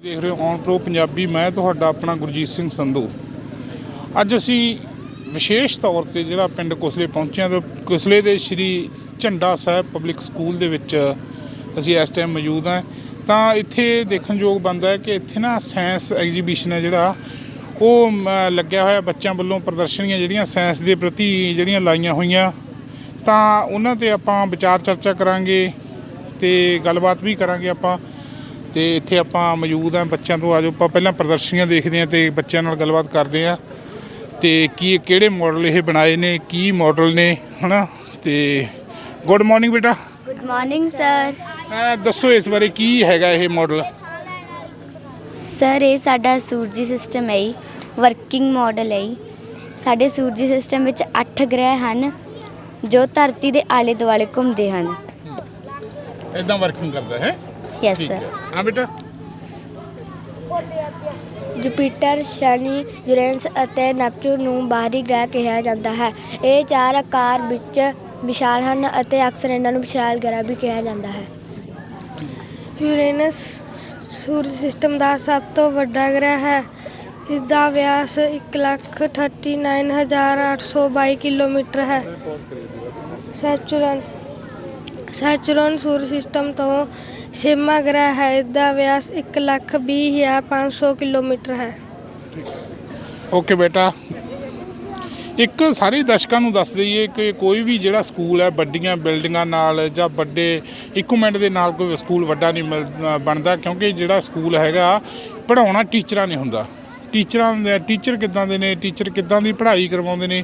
ਦੇਖ ਰਹੇ ਹੋ ਔਨ ਪ੍ਰੋ ਪੰਜਾਬੀ, ਮੈਂ ਤੁਹਾਡਾ ਆਪਣਾ ਗੁਰਜੀਤ ਸਿੰਘ ਸੰਧੂ। ਅੱਜ ਅਸੀਂ ਵਿਸ਼ੇਸ਼ ਤੌਰ ਤੇ ਜਿਹੜਾ ਪਿੰਡ ਕੁਸਲੇ ਪਹੁੰਚਿਆ ਹਾਂ ਤੇ ਕੁਸਲੇ ਦੇ ਸ਼੍ਰੀ ਝੰਡਾ ਸਾਹਿਬ ਪਬਲਿਕ ਸਕੂਲ ਦੇ ਵਿੱਚ ਅਸੀਂ ਇਸ ਟਾਈਮ ਮੌਜੂਦ ਹਾਂ। ਤਾਂ ਇੱਥੇ ਦੇਖਣਯੋਗ ਬੰਦਾ ਹੈ ਕਿ ਇੱਥੇ ਨਾ ਸਾਇੰਸ ਐਗਜ਼ੀਬਿਸ਼ਨ ਹੈ ਜਿਹੜਾ, ਉਹ ਲੱਗਿਆ ਹੋਇਆ ਬੱਚਿਆਂ ਵੱਲੋਂ ਪ੍ਰਦਰਸ਼ਨੀਆਂ ਜਿਹੜੀਆਂ ਸਾਇੰਸ ਦੇ ਪ੍ਰਤੀ ਜਿਹੜੀਆਂ ਲਾਈਆਂ ਹੋਈਆਂ। ਤਾਂ ਉਹਨਾਂ ਤੇ ਆਪਾਂ ਵਿਚਾਰ ਚਰਚਾ ਕਰਾਂਗੇ ਤੇ ਗੱਲਬਾਤ ਵੀ ਕਰਾਂਗੇ ਆਪਾਂ। ਤੇ ਇੱਥੇ ਆਪਾਂ ਮੌਜੂਦ ਹਾਂ ਬੱਚਿਆਂ ਤੋਂ। ਆਜੋ ਆਪਾਂ ਪਹਿਲਾਂ ਪ੍ਰਦਰਸ਼ਨੀਆਂ ਦੇਖਦੇ ਹਾਂ ਤੇ ਬੱਚਿਆਂ ਨਾਲ ਗੱਲਬਾਤ ਕਰਦੇ ਹਾਂ। ਤੇ ਕੀ ਕਿਹੜੇ ਮਾਡਲ ਇਹ ਬਣਾਏ ਨੇ ਕੀ ਮਾਡਲ ਨੇ ਹਨਾ? ਤੇ ਗੁੱਡ ਮਾਰਨਿੰਗ ਬੇਟਾ। ਗੁੱਡ ਮਾਰਨਿੰਗ ਸਰ ਦੱਸੋ ਇਸ ਬਾਰੇ ਕੀ ਹੈਗਾ ਇਹ ਮਾਡਲ ਸਰ ਇਹ ਸਾਡਾ ਸੂਰਜੀ ਸਿਸਟਮ ਹੈ ਵਰਕਿੰਗ ਮਾਡਲ ਹੈ ਜੀ। ਸਾਡੇ ਸੂਰਜੀ ਸਿਸਟਮ ਵਿੱਚ 8 ਗ੍ਰਹਿ ਹਨ ਜੋ ਧਰਤੀ ਦੇ ਆਲੇ ਦੁਆਲੇ ਘੁੰਮਦੇ ਹਨ। ਇਦਾਂ ਵਰਕਿੰਗ ਕਰਦਾ ਹੈ। ਯੈਸ ਠੀਕ ਸਰ ਹੈ ਹਾਂ ਬੇਟਾ ਜੁਪੀਟਰ ਸ਼ਨੀ ਯੂਰੇਨਸ ਅਤੇ ਨੈਪਚੂਨ ਨੂੰ ਬਾਹਰੀ ਗ੍ਰਹਿ ਕਿਹਾ ਜਾਂਦਾ ਹੈ। ਇਹ ਚਾਰ ਆਕਾਰ ਵਿੱਚ ਵਿਸ਼ਾਲ ਹਨ ਅਤੇ ਅਕਸਰ ਇਹਨਾਂ ਨੂੰ ਵਿਸ਼ਾਲ ਗ੍ਰਹਿ ਵੀ ਕਿਹਾ ਜਾਂਦਾ ਹੈ। ਯੂਰੇਨਸ ਸੂਰਜ ਸਿਸਟਮ ਦਾ ਸਭ ਤੋਂ ਵੱਡਾ ਗ੍ਰਹਿ ਹੈ। ਇਸ ਦਾ ਵਿਆਸ 139822 ਕਿਲੋਮੀਟਰ ਹੈ। ਸੈਚਰਨ ਸੈਚਰਨ ਸੂਰਜ ਸਿਸਟਮ ਤੋਂ ਛੇਵਾਂ ਗ੍ਰਹਿ ਹੈ ਇਸ ਦਾ ਵਿਆਸ 120500 ਕਿਲੋਮੀਟਰ ਹੈ। ਓਕੇ ਬੇਟਾ। ਇੱਕ ਸਾਰੇ ਦਰਸ਼ਕਾਂ ਨੂੰ ਦੱਸ ਦਈਏ ਕਿ ਕੋਈ ਵੀ ਜਿਹੜਾ ਸਕੂਲ ਹੈ, ਵੱਡੀਆਂ ਬਿਲਡਿੰਗਾਂ ਨਾਲ ਜਾਂ ਵੱਡੇ ਇਕਵਿਪਮੈਂਟ ਦੇ ਨਾਲ ਕੋਈ ਸਕੂਲ ਵੱਡਾ ਨਹੀਂ ਮਿਲ- ਬਣਦਾ ਕਿਉਂਕਿ ਜਿਹੜਾ ਸਕੂਲ ਹੈਗਾ ਪੜਾਉਣਾ ਟੀਚਰਾਂ ਨੇ ਹੁੰਦਾ। ਟੀਚਰਾਂ ਦੇ, ਟੀਚਰ ਕਿੱਦਾਂ ਦੇ ਨੇ, ਟੀਚਰ ਕਿੱਦਾਂ ਦੀ ਪੜ੍ਹਾਈ ਕਰਵਾਉਂਦੇ ਨੇ,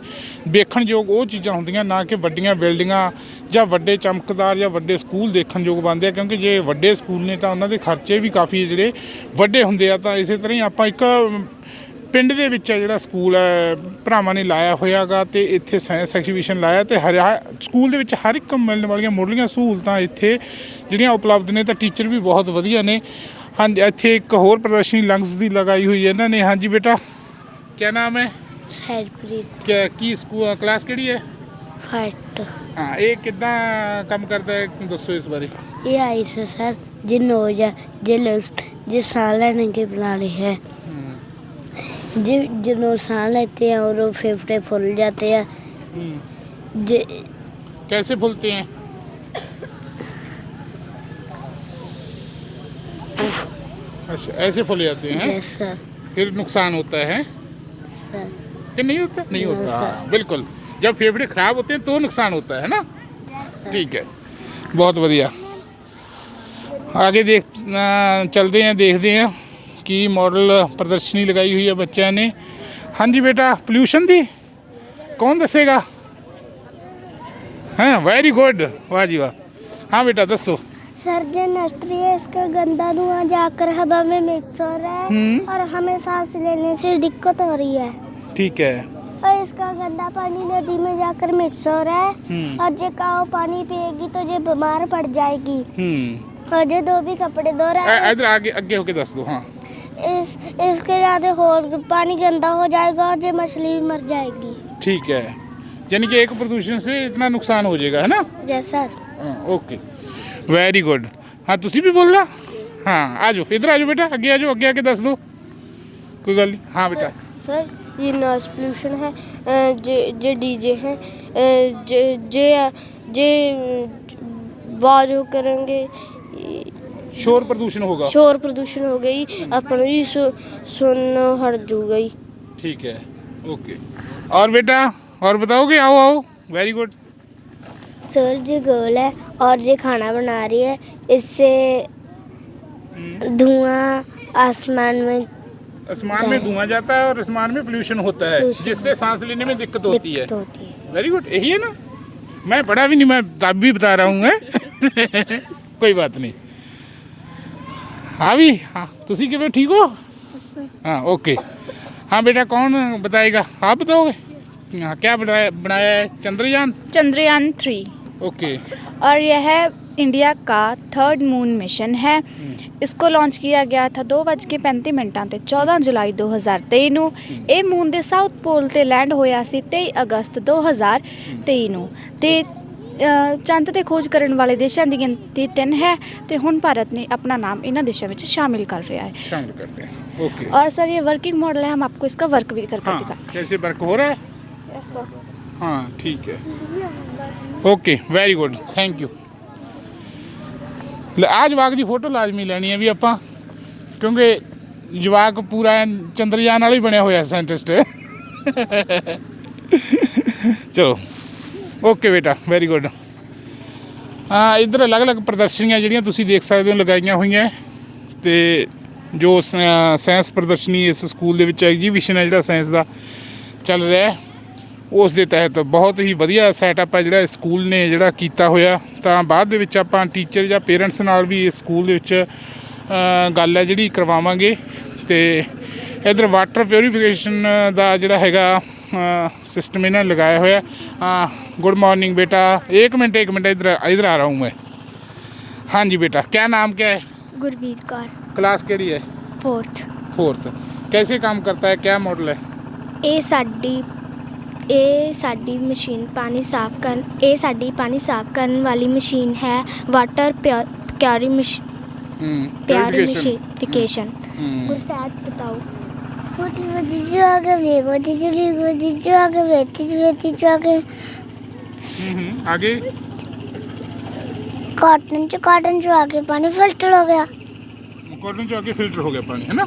ਵੇਖਣਯੋਗ ਉਹ ਚੀਜ਼ਾਂ ਹੁੰਦੀਆਂ ਨਾ ਕਿ ਵੱਡੀਆਂ ਬਿਲਡਿੰਗਾਂ ਜਾਂ ਵੱਡੇ ਚਮਕਦਾਰ ਜਾਂ ਵੱਡੇ ਸਕੂਲ ਦੇਖਣਯੋਗ ਬਣਦੇ ਆ, ਕਿਉਂਕਿ ਜੇ ਵੱਡੇ ਸਕੂਲ ਨੇ ਤਾਂ ਉਹਨਾਂ ਦੇ ਖਰਚੇ ਵੀ ਕਾਫੀ ਜਿਹੜੇ ਵੱਡੇ ਹੁੰਦੇ ਆ, ਤਾਂ ਇਸੇ ਤਰ੍ਹਾਂ ਹੀ ਆਪਾਂ ਇੱਕ ਪਿੰਡ ਦੇ ਵਿੱਚ ਆ ਜਿਹੜਾ ਸਕੂਲ ਹੈ ਭਰਾਵਾਂ ਨੇ ਲਾਇਆ ਹੋਇਆਗਾ ਤੇ ਇੱਥੇ ਸਾਇੰਸ ਐਗਜ਼ੀਬਿਸ਼ਨ ਲਾਇਆ ਤੇ ਹਰਿਆ, ਸਕੂਲ ਦੇ ਵਿੱਚ ਹਰ ਇੱਕ ਮਿਲਣ ਵਾਲੀਆਂ ਮੁੱਢਲੀਆਂ ਸਹੂਲਤਾਂ ਇੱਥੇ ਜਿਹੜੀਆਂ ਉਪਲਬਧ ਨੇ, ਤਾਂ ਟੀਚਰ ਵੀ ਬਹੁਤ ਵਧੀਆ ਨੇ। ਹਾਂਜੀ ਇੱਥੇ ਇੱਕ ਹੋਰ ਪ੍ਰਦਰਸ਼ਨੀ ਲੰਗਸ ਦੀ ਲਗਾਈ ਹੋਈ ਹੈ ਇਹਨਾਂ ਨੇ ਹਾਂਜੀ ਬੇਟਾ ਕੀ ਨਾਮ ਹੈ ਹਰਪ੍ਰੀਤ ਕੀ ਕੀ ਸਕੂਲ ਕਲਾਸ ਕਿਹੜੀ ਹੈ ਫਟ ਹਾਂ ਇਹ ਕਿੱਦਾਂ ਕੰਮ ਕਰਦਾ ਹੈ ਦੱਸੋ ਇਸ ਬਾਰੇ ये आई से सर जिन हो जा जे लोग जे सांस लेने के बनाने हैं जे जिन्हों सांस लेते हैं और वो फेफड़े फूल जाते हैं जे कैसे फूलते हैं अच्छा ऐसे फले जाते हैं? फिर नुकसान होता है? कि नहीं होता? नहीं होता। हाँ, बिल्कुल। जब फेफड़े खराब होते हैं तो नुकसान होता है ना? ठीक है। बहुत बढ़िया। आगे देख चलते हैं देखते हैं कि मॉडल प्रदर्शनी लगाई हुई है बच्चे ने। हाँ जी बेटा पोल्यूशन दी? कौन दसेगा? हैं वेरी गुड वाह जी वाह। हाँ बेटा दसो। सर जो इंडस्ट्री है इसका गंदा धुआं जाकर हवा में मिक्स हो रहा है हम्म। और हमें सांस लेने से दिक्कत हो रही है ठीक है और इसका गंदा पानी नदी में जाकर मिक्स हो रहा है हम्म। और जो काऊ पानी पिएगी तो ये बीमार पड़ जाएगी हम्म और जो दो भी कपड़े धो रहा ए- है इधर आगे आगे होके दस दो हाँ इस इसके ज़्यादा और पानी गंदा हो जाएगा और ये मछली भी मर जाएगी ठीक है यानी कि एक प्रदूषण से इतना नुकसान हो जाएगा है ना जैसा ਹਾਂ ਓਕੇ ਵੈਰੀ ਗੁੱਡ ਹਾਂ ਤੁਸੀਂ ਵੀ ਬੋਲਣਾ ਹਾਂ ਆ ਜਾਓ ਇਧਰ ਆ ਜਾਓ ਬੇਟਾ ਅੱਗੇ ਆ ਜਾਓ ਅੱਗੇ ਆ ਕੇ ਦੱਸ ਦਿਓ ਕੋਈ ਗੱਲ ਨਹੀਂ ਹਾਂ ਬੇਟਾ सर ये नॉइस पोल्यूशन है अ, जे जे डीजे हैं अ, जे जे जे आवाज वो करेंगे ਸ਼ੋਰ ਪ੍ਰਦੂਸ਼ਣ ਹੋਗਾ शोर प्रदूषण हो गई अपन भी सु, सुन हट जू गई ठीक है ओके और बेटा और बताओगे आओ आओ वेरी गुड सर जी गोल है और ये खाना बना रही है। इससे धुआँ आसमान में आसमान में धुआँ जाता है और आसमान में पोल्यूशन होता है जिससे सांस लेने में दिक्कत होती है। वेरी गुड यही है ना? मैं पढ़ा भी नहीं मैं तब भी बता रहा हूँ मैं कोई बात नहीं। हाँ भी हाँ तुसी किਵੇਂ ठीक हो? हाँ ओके। हाँ बेटा कौन बताएगा? आप बताओगे? हाँ क्या बनाया बनाया है चंद्रयान चंद्रयान थ्री ओके और यह इंडिया का थर्ड मून मिशन है इसको ਲਾਂਚ ਕੀਤਾ ਗਿਆ था ਦੋ ਵੱਜ ਕੇ 35 ਮਿੰਟਾਂ ਤੇ 14 ਜੁਲਾਈ 2023 ਨੂੰ ਇਹ ਮੂਨ ਦੇ ਸਾਊਥ ਪੋਲ ਤੇ ਲੈਂਡ ਹੋਇਆ ਸੀ 23 ਅਗਸਤ 2023 ਨੂੰ ਤੇ ਅ, ਚੰਦ ਤੇ ਖੋਜ ਕਰਨ ਵਾਲੇ ਦੇਸ਼ਾਂ ਦੀ ਗਿਣਤੀ ਤਿੰਨ ਹੈ ਤੇ ਹੁਣ ਭਾਰਤ ਨੇ ਆਪਣਾ ਨਾਮ ਇਹਨਾਂ ਦੇਸ਼ਾਂ ਵਿੱਚ शामिल कर रहा है शामिल करते हैं ओके और सर ये वर्किंग मॉडल है हम आपको इसका वर्क भी करके हाँ दिखाएं कैसे वर्क हो रहा है Yes, sir. ਹਾਂ ਠੀਕ ਹੈ। Okay very good thank you ਆ ਜਵਾਕ ਦੀ ਫੋਟੋ ਲਾਜ਼ਮੀ ਲੈਣੀ ਹੈ ਵੀ ਆਪਾਂ ਕਿਉਂਕਿ ਜਵਾਕ ਪੂਰਾ ਚੰਦਰਯਾਨ ਵਾਲਾ ਹੀ ਬਣਿਆ ਹੋਇਆ ਸਾਇੰਟਿਸਟ ਚਲੋ। ਓਕੇ ਬੇਟਾ ਵੈਰੀ ਗੁੱਡ ਆ ਇਧਰ ਅਲੱਗ-ਅਲੱਗ ਪ੍ਰਦਰਸ਼ਨੀਆਂ ਜਿਹੜੀਆਂ ਤੁਸੀਂ ਦੇਖ ਸਕਦੇ ਹੋ ਲਗਾਈਆਂ ਹੋਈਆਂ। ਤੇ ਜੋ ਸਾਇੰਸ ਪ੍ਰਦਰਸ਼ਨੀ ਇਸ ਸਕੂਲ ਦੇ ਵਿੱਚ ਐਗਜੀਬਿਸ਼ਨ ਹੈ ਜਿਹੜਾ ਸਾਇੰਸ ਦਾ ਚੱਲ ਰਿਹਾ ਉਸ ਦੇ ਤਹਿਤ ਬਹੁਤ ਹੀ ਵਧੀਆ ਸੈਟਅਪ ਹੈ ਜਿਹੜਾ ਇਸ ਸਕੂਲ ਨੇ ਜਿਹੜਾ ਕੀਤਾ ਹੋਇਆ ਤਾਂ ਬਾਅਦ ਦੇ ਵਿੱਚ ਆਪਾਂ ਟੀਚਰ ਜਾਂ ਪੇਰੈਂਟਸ ਨਾਲ ਵੀ ਇਸ ਸਕੂਲ ਦੇ ਵਿੱਚ ਅ, ਗੱਲ ਹੈ ਜਿਹੜੀ ਕਰਵਾਵਾਂਗੇ ਤੇ ਇਧਰ ਵਾਟਰ ਪਿਉਰੀਫਿਕੇਸ਼ਨ ਦਾ ਜਿਹੜਾ ਹੈਗਾ ਸਿਸਟਮ ਇਹਨਾਂ ਨੇ ਲਗਾਇਆ ਹੋਇਆ ਹਾਂ गुड मॉर्निंग बेटा एक मिनट एक मिनट इधर इधर आ रहा हूँ मैं हाँ जी बेटा क्या नाम क्या है ਗੁਰਵੀਰ ਕੌਰ क्लास के लिए 4th फोर्थ कैसे काम करता है क्या मॉडल है ਇਹ ਸਾਡੀ ਇਹ ਸਾਡੀ ਮਸ਼ੀਨ ਪਾਣੀ ਸਾਫ਼ ਕਰਨ ਇਹ ਸਾਡੀ ਪਾਣੀ ਸਾਫ਼ ਕਰਨ ਵਾਲੀ ਮਸ਼ੀਨ ਹੈ ਵਾਟਰ ਪਿਆਰੀ ਮਸ਼ੀਨ हम्म, ਪਿਆਰੀ purification। ਮਸ਼ੀਨਫਿਕੇਸ਼ਨ हम्म, ਗੁਰਸਾਹਿਬ ਬਤਾਓ What what did you all give me? What did you do? What did you all give me? Did you did you all give हम्म, आगे cotton च cotton च आके पानी फिल्टर हो गया कॉटन से आगे फिल्टर हो गया पानी है ना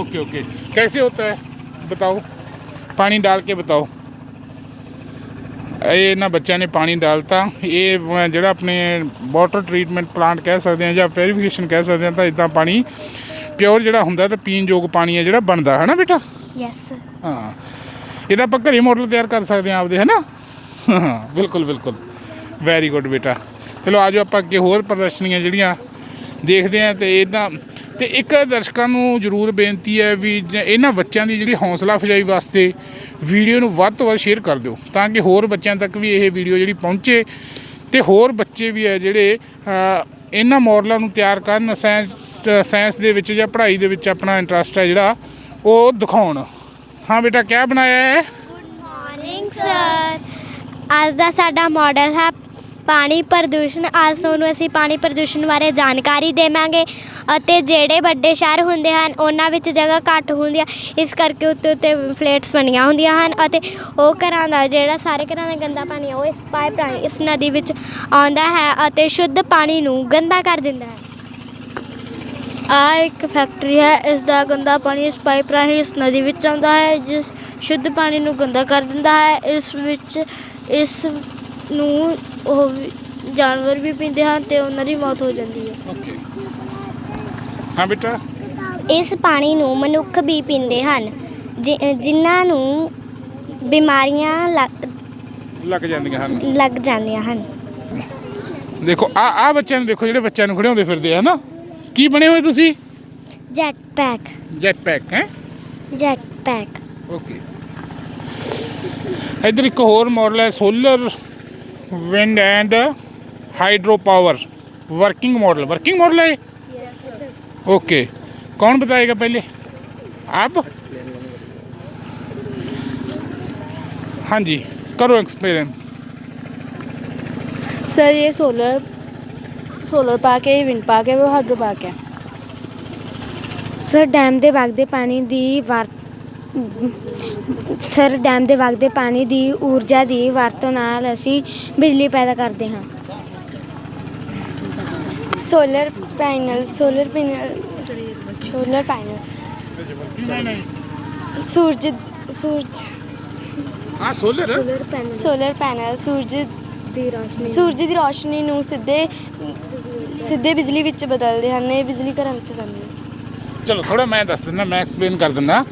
ओके ओके कैसे होता है बताओ पानी डाल के बताओ ਇਹ ਇਹਨਾਂ ਬੱਚਿਆਂ ਨੇ ਪਾਣੀ ਡਾਲਤਾ ਇਹ ਅਹ, ਜਿਹੜਾ ਆਪਣੇ ਵਾਟਰ ਟ੍ਰੀਟਮੈਂਟ ਪਲਾਂਟ ਕਹਿ ਸਕਦੇ ਆ ਜਾਂ ਵੈਰੀਫਿਕੇਸ਼ਨ ਕਹਿ ਸਕਦੇ ਆ ਤਾਂ ਇਦਾਂ ਪਾਣੀ ਪਿਓਰ ਜਿਹੜਾ ਹੁੰਦਾ ਤਾਂ ਪੀਣ ਯੋਗ ਪਾਣੀ ਹੈ ਜਿਹੜਾ ਬਣਦਾ ਹੈ ਨਾ ਬੇਟਾ ਯੈਸ ਹਾਂ ਇਹਦਾ ਆਪਾਂ ਘਰੇ ਮਾਡਲ ਤਿਆਰ ਕਰ ਸਕਦੇ ਹਾਂ ਆਪਦੇ ਹੈ ਨਾ ਹਾਂ ਬਿਲਕੁਲ ਬਿਲਕੁਲ ਵੈਰੀ ਗੁੱਡ ਬੇਟਾ ਚਲੋ ਆਜੋ ਆਪਾਂ ਅੱਗੇ ਹੋਰ ਪ੍ਰਦਰਸ਼ਨੀਆਂ ਜਿਹੜੀਆਂ ਦੇਖਦੇ ਹਾਂ ਤੇ ਇਹਨਾਂ ਤੇ ਇੱਕ ਦਰਸ਼ਕਾਂ ਨੂੰ ਜ਼ਰੂਰ ਬੇਨਤੀ ਹੈ ਵੀ ਇਹਨਾਂ ਬੱਚਿਆਂ ਦੀ ਜਿਹੜੀ ਹੌਸਲਾ ਅਫਜ਼ਾਈ ਵਾਸਤੇ ਵੀਡੀਓ ਨੂੰ ਵੱਧ ਤੋਂ ਵੱਧ ਸ਼ੇਅਰ ਕਰ ਦਿਓ, ਤਾਂ ਕਿ ਹੋਰ ਬੱਚਿਆਂ ਤੱਕ ਵੀ ਇਹ ਵੀਡੀਓ ਜਿਹੜੀ ਪਹੁੰਚੇ ਤੇ ਹੋਰ ਬੱਚੇ ਵੀ ਹੈ ਜਿਹੜੇ ਇਹਨਾਂ ਮੋਡਲਾਂ ਨੂੰ ਤਿਆਰ ਕਰਨ, ਸਾਇੰਸ ਸਾਇੰਸ ਦੇ ਵਿੱਚ ਜਾਂ ਪੜ੍ਹਾਈ ਦੇ ਵਿੱਚ ਆਪਣਾ ਇੰਟਰਸਟ ਹੈ ਜਿਹੜਾ, ਉਹ ਦਿਖਾਉਣ। ਹਾਂ ਬੇਟਾ, ਕਿਆ ਬਣਾਇਆ ਹੈ? ਮਾਰਨਿੰਗ ਸਰ ਅੱਜ ਦਾ ਸਾਡਾ ਮਾਡਲ ਹੈ ਪਾਣੀ ਪ੍ਰਦੂਸ਼ਣ ਅੱਜ ਤੁਹਾਨੂੰ ਅਸੀਂ ਪਾਣੀ ਪ੍ਰਦੂਸ਼ਣ ਬਾਰੇ ਜਾਣਕਾਰੀ ਦੇਵਾਂਗੇ ਅਤੇ ਜਿਹੜੇ ਵੱਡੇ ਸ਼ਹਿਰ ਹੁੰਦੇ ਹਨ, ਉਹਨਾਂ ਵਿੱਚ ਜਗ੍ਹਾ ਘੱਟ ਹੁੰਦੀ ਹੈ ਇਸ ਕਰਕੇ ਉੱਤੇ ਉੱਤੇ ਫਲੈਟਸ ਬਣੀਆਂ ਹੁੰਦੀਆਂ ਹਨ ਅਤੇ ਉਹ ਘਰਾਂ ਦਾ ਜਿਹੜਾ ਸਾਰੇ ਘਰਾਂ ਦਾ ਗੰਦਾ ਪਾਣੀ ਹੈ ਉਹ ਇਸ ਪਾਈਪ ਰਾਹੀਂ ਇਸ ਨਦੀ ਵਿੱਚ ਆਉਂਦਾ ਹੈ ਅਤੇ ਸ਼ੁੱਧ ਪਾਣੀ ਨੂੰ ਗੰਦਾ ਕਰ ਦਿੰਦਾ ਹੈ। ਆ ਇੱਕ ਫੈਕਟਰੀ ਹੈ ਇਸ ਦਾ ਗੰਦਾ ਪਾਣੀ ਇਸ ਪਾਈਪ ਰਾਹੀਂ ਇਸ ਨਦੀ ਵਿੱਚ ਆਉਂਦਾ ਹੈ, ਜਿਸ ਸ਼ੁੱਧ ਪਾਣੀ ਨੂੰ ਗੰਦਾ ਕਰ ਦਿੰਦਾ ਹੈ, ਇਸ ਵਿੱਚ ਇਸ ਨੂੰ ਉਹ ਵੀ- ਜਾਨਵਰ ਵੀ ਪੀਂਦੇ ਹਨ ਤੇ ਉਹਨਾਂ ਦੀ ਮੌਤ ਹੋ ਜਾਂਦੀ ਹੈ। ਓਕੇ ਹਾਂ ਬੇਟਾ? ਇਸ ਪਾਣੀ ਨੂੰ ਮਨੁੱਖ ਵੀ ਪੀਂਦੇ ਹਨ ਜਿ- ਜਿਨ੍ਹਾਂ ਨੂੰ ਬਿਮਾਰੀਆਂ ਲੱਗ ਲੱਗ ਜਾਂਦੀਆਂ ਹਨ। ਲੱਗ ਜਾਂਦੀਆਂ ਹਨ। ਦੇਖੋ ਆ ਆ ਬੱਚਿਆਂ ਨੂੰ ਦੇਖੋ ਜਿਹੜੇ ਬੱਚਿਆਂ ਨੂੰ ਖੜਿਆਉਂਦੇ ਫਿਰਦੇ ਆ ਨਾ ਕੀ ਬਣੇ ਹੋਏ ਤੁਸੀਂ? Jet pack. ਜੈਟ ਪੈਕ ਹੈ? Jet pack. ਓਕੇ ਇੱਧਰ ਇੱਕ ਹੋਰ ਮਾਡਲ ਹੈ solar wind and hydro power working model working model है ओके कौन बताएगा पहले? आप? हाँ जी करो एक्सप्लेन सर ये सोलर सोलर पार्क है ये विंड पार्क है वो हाइड्रो पार्क है। सर डैम के बगते पानी की वर्त ਸਰ ਡੈਮ ਦੇ ਵਗਦੇ ਪਾਣੀ ਦੀ ਊਰਜਾ ਦੀ ਵਰਤੋਂ ਨਾਲ ਅਸੀਂ ਬਿਜਲੀ ਪੈਦਾ ਕਰਦੇ ਹਾਂ। Solar panel solar panel solar panel ਸੂਰਜ ਸੂਰਜ। ਆ solar solar panel solar panel ਸੂਰਜ ਦੀ ਰੋਸ਼ਨੀ। ਸੂਰਜ ਦੀ ਰੋਸ਼ਨੀ ਨੂੰ ਸਿੱਧੇ ਸਿੱਧੇ ਬਿਜਲੀ ਵਿੱਚ ਬਦਲਦੇ ਹਨ ਇਹ ਬਿਜਲੀ ਘਰਾਂ ਵਿੱਚ ਜਾਂਦੀ ਹੈ। ਚਲੋ ਥੋੜਾ ਮੈਂ ਦੱਸ ਦਿੰਦਾ, ਮੈਂ ਐਕਸਪਲੇਨ ਕਰ ਦਿੰਦਾ।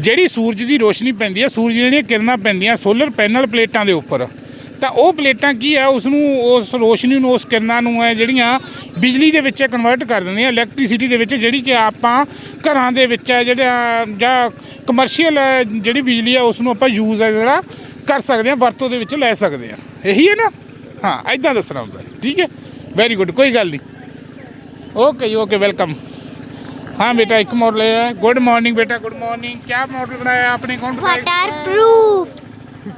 ਜਿਹੜੀ ਸੂਰਜ ਦੀ ਰੋਸ਼ਨੀ ਪੈਂਦੀ ਹੈ ਸੂਰਜ ਦੀਆਂ ਕਿਰਨਾਂ ਪੈਂਦੀਆਂ ਸੋਲਰ ਪੈਨਲ ਪਲੇਟਾਂ ਦੇ ਉੱਪਰ, ਤਾਂ ਉਹ ਪਲੇਟਾਂ ਕੀ ਆ? ਉਸ ਨੂੰ ਉਸ ਰੋਸ਼ਨੀ ਨੂੰ, ਉਸ ਕਿਰਨਾਂ ਨੂੰ ਹੈ ਜਿਹੜੀਆਂ ਬਿਜਲੀ ਦੇ ਵਿੱਚ ਕਨਵਰਟ ਕਰ ਦਿੰਦੀਆਂ ਇਲੈਕਟ੍ਰਿਸਿਟੀ ਦੇ ਵਿੱਚ, ਜਿਹੜੀ ਕਿ ਆਪਾਂ ਘਰਾਂ ਦੇ ਵਿੱਚ ਹੈ ਜਿਹੜਾ, ਜਾਂ ਕਮਰਸ਼ੀਅਲ ਜਿਹੜੀ ਬਿਜਲੀ ਆ ਉਸ ਨੂੰ ਆਪਾਂ ਯੂਜ਼ ਹੈ ਜਿਹੜਾ ਕਰ ਸਕਦੇ ਹਾਂ ਵਰਤੋਂ ਦੇ ਵਿੱਚ ਲੈ ਸਕਦੇ ਹਾਂ ਇਹੀ ਹੈ ਨਾ? ਹਾਂ ਐਦਾਂ ਦੱਸਣਾ ਹੁੰਦਾ। ਠੀਕ ਹੈ? ਵੈਰੀ ਗੁੱਡ ਕੋਈ ਗੱਲ ਨਹੀਂ। ਓਕੇ ਓਕੇ ਵੈਲਕਮ हाँ बेटा एक मॉडल है गुड मॉर्निंग बेटा गुड मॉर्निंग क्या मॉडल बनाया आपने कौन ਵਾਟਰ ਪ੍ਰੂਫ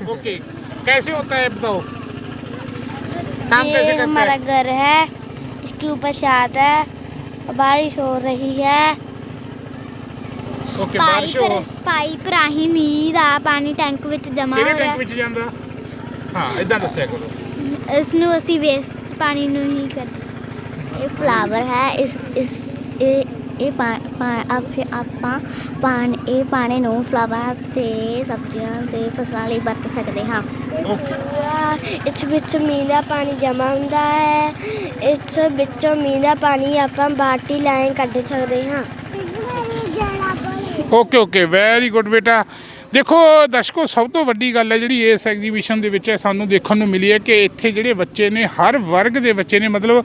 ओके कैसे होता है बताओ काम कैसे करते हमारा हैं घर है इसके ऊपर छत है बारिश हो रही है ਓਕੇ ਬਾਰਿਸ਼ ਹੋ ਪਾਈਪ ਰਾਹੀਂ ਮੀਂਹ ਦਾ ਪਾਣੀ ਟੈਂਕ ਵਿੱਚ ਜਮ੍ਹਾਂ ਕਿਹੜੇ ਹੋ ਰਿਹਾ ਟੈਂਕ ਵਿੱਚ ਜਾਂਦਾ ਹਾਂ ਇਦਾਂ ਦੱਸਿਆ ਕਰੋ ਇਸ ਨੂੰ ਅਸੀਂ ਵੇਸਟ ਪਾਣੀ ਨੂੰ ਹੀ ਕਰਦੇ ਇਹ ਫਲਾਵਰ ਹੈ ਇਸ ਇਸ ਇਹ ਇਹ ਆਪਾਂ ਪਾਣ, ਇਹ ਪਾਣੀ ਨੂੰ ਫਲਾਵਰ ਤੇ ਸਬਜ਼ੀਆਂ ਤੇ ਫਸਲਾਂ ਲਈ ਵਰਤ ਸਕਦੇ ਹਾਂ। ਇਸ ਵਿੱਚ ਮੀਂਹ ਦਾ ਪਾਣੀ ਜਮ੍ਹਾਂ ਹੁੰਦਾ ਹੈ। ਇਸ ਵਿੱਚੋਂ ਮੀਂਹ ਦਾ ਪਾਣੀ ਆਪਾਂ ਬਾਲਟੀ ਲੈ ਕੱਢ ਸਕਦੇ ਹਾਂ। ਓਕੇ ਓਕੇ ਵੈਰੀ ਗੁੱਡ ਬੇਟਾ। ਦੇਖੋ, ਦਰਸ਼ਕੋ, ਸਭ ਤੋਂ ਵੱਡੀ ਗੱਲ ਹੈ ਜਿਹੜੀ ਇਸ ਐਗਜ਼ੀਬਿਸ਼ਨ ਦੇ ਵਿੱਚ ਸਾਨੂੰ ਦੇਖਣ ਨੂੰ ਮਿਲੀ ਹੈ ਕਿ ਇੱਥੇ ਜਿਹੜੇ ਬੱਚੇ ਨੇ, ਹਰ ਵਰਗ ਦੇ ਬੱਚੇ ਨੇ, ਮਤਲਬ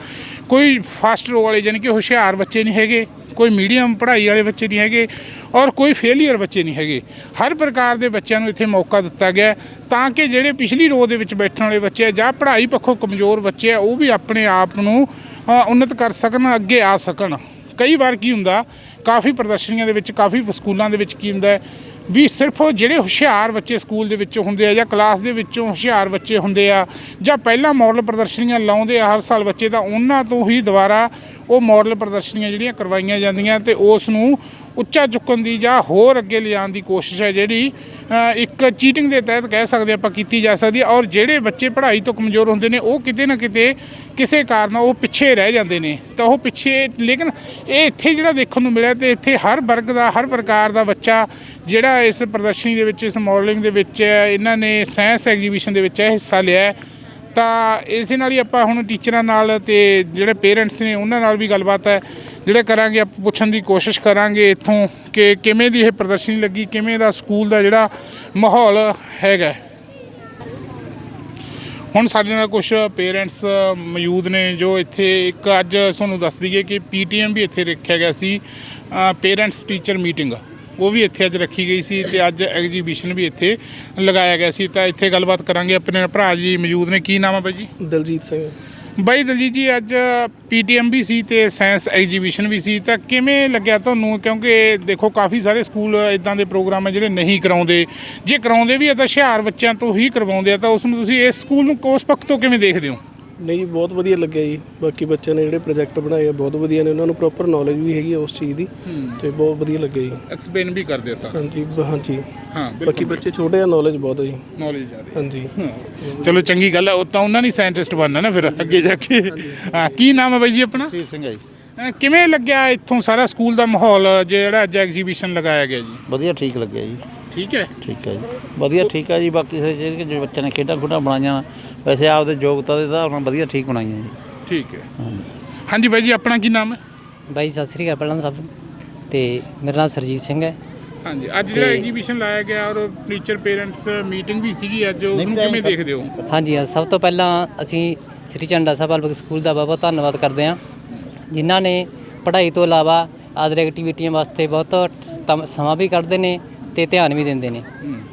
ਕੋਈ ਫਾਸਟ ਰੋ ਵਾਲੇ ਯਾਨੀ ਕਿ ਹੁਸ਼ਿਆਰ ਬੱਚੇ ਨਹੀਂ ਹੈਗੇ। ਕੋਈ ਮੀਡੀਅਮ ਪੜ੍ਹਾਈ ਵਾਲੇ ਬੱਚੇ ਨਹੀਂ ਹੈਗੇ ਔਰ ਕੋਈ ਫੇਲੀਅਰ ਬੱਚੇ ਨਹੀਂ ਹੈਗੇ। ਹਰ ਪ੍ਰਕਾਰ ਦੇ ਬੱਚਿਆਂ ਨੂੰ ਇੱਥੇ ਮੌਕਾ ਦਿੱਤਾ ਗਿਆ ਤਾਂ ਕਿ ਜਿਹੜੇ ਪਿਛਲੀ ਰੋ ਦੇ ਵਿੱਚ ਬੈਠਣ ਵਾਲੇ ਬੱਚੇ ਆ ਜਾਂ ਪੜ੍ਹਾਈ ਪੱਖੋਂ ਕਮਜ਼ੋਰ ਬੱਚੇ ਆ ਉਹ ਵੀ ਆਪਣੇ ਆਪ ਨੂੰ ਅ, ਉੱਨਤ ਕਰ ਸਕਣ ਅੱਗੇ ਆ ਸਕਣ। ਕਈ ਵਾਰ ਕੀ ਹੁੰਦਾ ਕਾਫੀ ਪ੍ਰਦਰਸ਼ਨੀਆਂ ਦੇ ਵਿੱਚ ਕਾਫੀ ਸਕੂਲਾਂ ਦੇ ਵਿੱਚ ਕੀ ਹੁੰਦਾ ਵੀ ਸਿਰਫ ਜਿਹੜੇ ਹੁਸ਼ਿਆਰ ਬੱਚੇ ਸਕੂਲ ਦੇ ਵਿੱਚੋਂ ਹੁੰਦੇ ਆ ਜਾਂ ਕਲਾਸ ਦੇ ਵਿੱਚੋਂ ਹੁਸ਼ਿਆਰ ਬੱਚੇ ਹੁੰਦੇ ਆ ਜਾਂ ਪਹਿਲਾਂ ਮਾਡਲ ਪ੍ਰਦਰਸ਼ਨੀਆਂ ਲਾਉਂਦੇ ਆ ਹਰ ਸਾਲ ਬੱਚੇ, ਤਾਂ ਉਹਨਾਂ ਤੋਂ ਹੀ ਦੁਬਾਰਾ ਉਹ ਮਾਡਲ ਪ੍ਰਦਰਸ਼ਨੀਆਂ ਜਿਹੜੀਆਂ ਕਰਵਾਈਆਂ ਜਾਂਦੀਆਂ ਤੇ ਉਸ ਨੂੰ ਉੱਚਾ ਚੁੱਕਣ ਦੀ ਜਾਂ ਹੋਰ ਅੱਗੇ ਲਿਜਾਣ ਦੀ ਕੋਸ਼ਿਸ਼ ਹੈ ਜਿਹੜੀ ਇੱਕ ਚੀਟਿੰਗ ਦੇ ਤਹਿਤ ਕਹਿ ਸਕਦੇ ਆਪਾਂ ਕੀਤੀ ਜਾ ਸਕਦੀ ਹੈ ਔਰ ਜਿਹੜੇ ਬੱਚੇ ਪੜ੍ਹਾਈ ਤੋਂ ਕਮਜ਼ੋਰ ਹੁੰਦੇ ਨੇ, ਉਹ ਕਿਤੇ ਨਾ ਕਿਤੇ ਕਿਸੇ ਕਾਰਨ ਉਹ ਪਿੱਛੇ ਰਹਿ ਜਾਂਦੇ ਨੇ। ਤਾਂ ਉਹ ਪਿੱਛੇ, ਲੇਕਿਨ ਇਹ ਇੱਥੇ ਜਿਹੜਾ ਦੇਖਣ ਨੂੰ ਮਿਲਿਆ ਤੇ ਇੱਥੇ ਹਰ ਵਰਗ ਦਾ, ਹਰ ਪ੍ਰਕਾਰ ਦਾ ਬੱਚਾ ਜਿਹੜਾ ਇਸ ਪ੍ਰਦਰਸ਼ਨੀ ਦੇ ਵਿੱਚ, ਇਸ ਮਾਡਲਿੰਗ ਦੇ ਵਿੱਚ ਇਹਨਾਂ ਨੇ ਸਾਇੰਸ ਐਗਜ਼ੀਬਿਸ਼ਨ ਦੇ ਵਿੱਚ ਹਿੱਸਾ ਲਿਆ ਤਾਂ ਇਸੇ ਨਾਲ ਹੀ ਆਪਾਂ ਹੁਣ ਟੀਚਰਾਂ ਨਾਲ ਤੇ ਜਿਹੜੇ ਪੇਰੈਂਟਸ ਨੇ, ਉਹਨਾਂ ਨਾਲ ਵੀ ਗੱਲਬਾਤ ਹੈ। ਜਿਹੜੇ ਕਰਾਂਗੇ, ਆਪਾਂ ਪੁੱਛਣ ਦੀ ਕੋਸ਼ਿਸ਼ ਕਰਾਂਗੇ ਇੱਥੋਂ ਕਿ ਕਿਵੇਂ ਦੀ ਇਹ ਪ੍ਰਦਰਸ਼ਨੀ ਲੱਗੀ, ਕਿਵੇਂ ਦਾ ਸਕੂਲ ਦਾ ਜਿਹੜਾ ਮਾਹੌਲ ਹੈਗਾ ਹੁਣ ਸਾਡੇ ਨਾਲ ਕੁਝ ਪੇਰੈਂਟਸ ਮੌਜੂਦ ਨੇ, ਜੋ ਇੱਥੇ ਇੱਕ ਅੱਜ ਤੁਹਾਨੂੰ ਦੱਸ ਦਈਏ ਕਿ ਪੀਟੀਐਮ ਵੀ ਇੱਥੇ ਰੱਖਿਆ ਗਿਆ ਸੀ ਪੇਰੈਂਟਸ ਟੀਚਰ ਮੀਟਿੰਗ ਉਹ ਵੀ ਇੱਥੇ ਅੱਜ ਰੱਖੀ ਗਈ ਸੀ ਤੇ ਅੱਜ ਐਗਜ਼ੀਬਿਸ਼ਨ ਵੀ ਇੱਥੇ ਲਗਾਇਆ ਗਿਆ ਸੀ। ਤਾਂ ਇੱਥੇ ਗੱਲਬਾਤ ਕਰਾਂਗੇ। ਆਪਣੇ ਭਰਾ ਜੀ ਮੌਜੂਦ ਨੇ। ਕੀ ਨਾਮ ਹੈ ਬਾਈ ਜੀ? ਦਲਜੀਤ ਸਿੰਘ। ਬਾਈ ਦਲਜੀਤ ਜੀ ਅੱਜ ਪੀਟੀਐਮ ਵੀ ਸੀ ਤੇ ਸਾਇੰਸ ਐਗਜ਼ੀਬਿਸ਼ਨ ਵੀ ਸੀ। ਤਾਂ ਕਿਵੇਂ ਲੱਗਿਆ ਤੁਹਾਨੂੰ? ਕਿਉਂਕਿ ਦੇਖੋ ਕਾਫੀ ਸਾਰੇ ਸਕੂਲ ਇਦਾਂ ਦੇ ਪ੍ਰੋਗਰਾਮ ਹੈ ਜਿਹੜੇ ਨਹੀਂ ਕਰਾਉਂਦੇ। ਜੇ ਕਰਾਉਂਦੇ ਵੀ ਆ ਤਾਂ ਹੁਸ਼ਿਆਰ ਬੱਚਿਆਂ ਤੋਂ ਹੀ ਕਰਵਾਉਂਦੇ ਆ। ਤਾਂ ਉਸ ਨੂੰ ਤੁਸੀਂ ਇਸ ਸਕੂਲ ਨੂੰ ਉਸ ਪੱਖ ਤੋਂ ਕਿਵੇਂ ਦੇਖਦੇ ਹੋ? ਨਹੀਂ ਜੀ ਬਹੁਤ ਵਧੀਆ ਲੱਗਿਆ ਜੀ। ਬਾਕੀ ਬੱਚਿਆਂ ਨੇ ਜਿਹੜੇ ਪ੍ਰੋਜੈਕਟ ਬਣਾਏ ਆ ਬਹੁਤ ਵਧੀਆ ਨੇ। ਉਹਨਾਂ ਨੂੰ ਪ੍ਰੋਪਰ ਨੌਲੇਜ ਵੀ ਹੈਗੀ ਆ ਉਸ ਚੀਜ਼ ਦੀ ਤੇ ਬਹੁਤ ਵਧੀਆ ਲੱਗਿਆ ਜੀ। ਐਕਸਪਲੇਨ ਵੀ ਕਰਦੇ ਆ ਸਰ। ਹਾਂਜੀ ਬ- ਹਾਂਜੀ। ਹਾਂ ਬਾਕੀ ਬੱਚੇ ਛੋਟੇ ਆ ਨੌਲੇਜ ਬਹੁਤ ਹੈ ਜੀ। ਨੌਲੇਜ ਜ਼ਿਆਦਾ ਹਾਂਜੀ। ਚਲੋ ਚੰਗੀ ਗੱਲ ਹੈ ਉਹ ਤਾਂ ਉਹਨਾਂ ਨੇ ਸਾਇੰਟਿਸਟ ਬਣਨਾ ਨਾ ਫਿਰ ਅੱਗੇ ਜਾ ਕੇ। ਹਾਂ ਕੀ ਨਾਮ ਹੈ ਬਾਈ ਜੀ ਆਪਣਾ? ਸੀਰ ਸਿੰਘ ਹੈ ਜੀ। ਅਹ ਕਿਵੇਂ ਲੱਗਿਆ ਇੱਥੋਂ ਸਾਰਾ ਸਕੂਲ ਦਾ ਮਾਹੌਲ ਜਿਹੜਾ ਅੱਜ ਐਗਜ਼ੀਬਿਸ਼ਨ ਲਗਾਇਆ ਗਿਆ ਜੀ? ਵਧੀਆ ਠੀਕ ਲੱਗਿਆ ਜੀ। ਠੀਕ ਹੈ? ਠੀਕ ਹੈ ਜੀ। ਵਧੀਆ ਠੀਕ ਹੈ ਜੀ ਬਾਕੀ ਸਾਰੇ ਜਿਹੜੇ ਜਿਹੜੇ ਬੱਚਿਆਂ ਨੇ ਖੇਡਾਂ ਖੁੱਡਾਂ ਬਣਾਈਆਂ ਵੈਸੇ ਆਪਦੇ ਯੋਗਤਾ ਦੇ ਹਿਸਾਬ ਨਾਲ ਵਧੀਆ ਠੀਕ ਬਣਾਈਆਂ ਜੀ। ਠੀਕ ਹੈ। ਹਾਂਜੀ। ਬਾਈ ਜੀ ਆਪਣਾ ਕੀ ਨਾਮ ਹੈ? ਬਾਈ ਸਤਿ ਸ੍ਰੀ ਅਕਾਲ ਪਹਿਲਾਂ ਸਭ ਨੂੰ। ਤੇ ਮੇਰਾ ਨਾਮ ਸਰਜੀਤ ਸਿੰਘ ਹੈ। ਹਾਂਜੀ ਅੱਜ ਜਿਹੜਾ ਤੇ- ਐਗਜ਼ੀਬਿਸ਼ਨ ਲਾਇਆ ਗਿਆ ਔਰ ਟੀਚਰ ਪੇਰੈਂਟਸ ਮੀਟਿੰਗ ਵੀ ਸੀਗੀ ਅੱਜ ਉਸ ਨੂੰ ਕਿਵੇਂ ਦੇਖਦੇ ਹੋ? ਹਾਂਜੀ ਹਾਂ, ਸਭ ਤੋਂ ਪਹਿਲਾਂ ਅਸੀਂ ਸ੍ਰੀ ਚੰਡਾ ਸਾਹਿਬ ਪਬਲਿਕ ਸਕੂਲ ਦਾ ਬਹੁਤ ਬਹੁਤ ਧੰਨਵਾਦ ਕਰਦੇ ਹਾਂ। ਜਿਨ੍ਹਾਂ ਨੇ ਪੜ੍ਹਾਈ ਤੋਂ ਇਲਾਵਾ ਆਦਰ ਐਕਟੀਵਿਟੀਆਂ ਵਾਸਤੇ ਬਹੁਤ ਸਮਾਂ ਵੀ ਕੱਢਦੇ ਨੇ ਤੇ ਧਿਆਨ ਵੀ ਦਿੰਦੇ ਨੇ।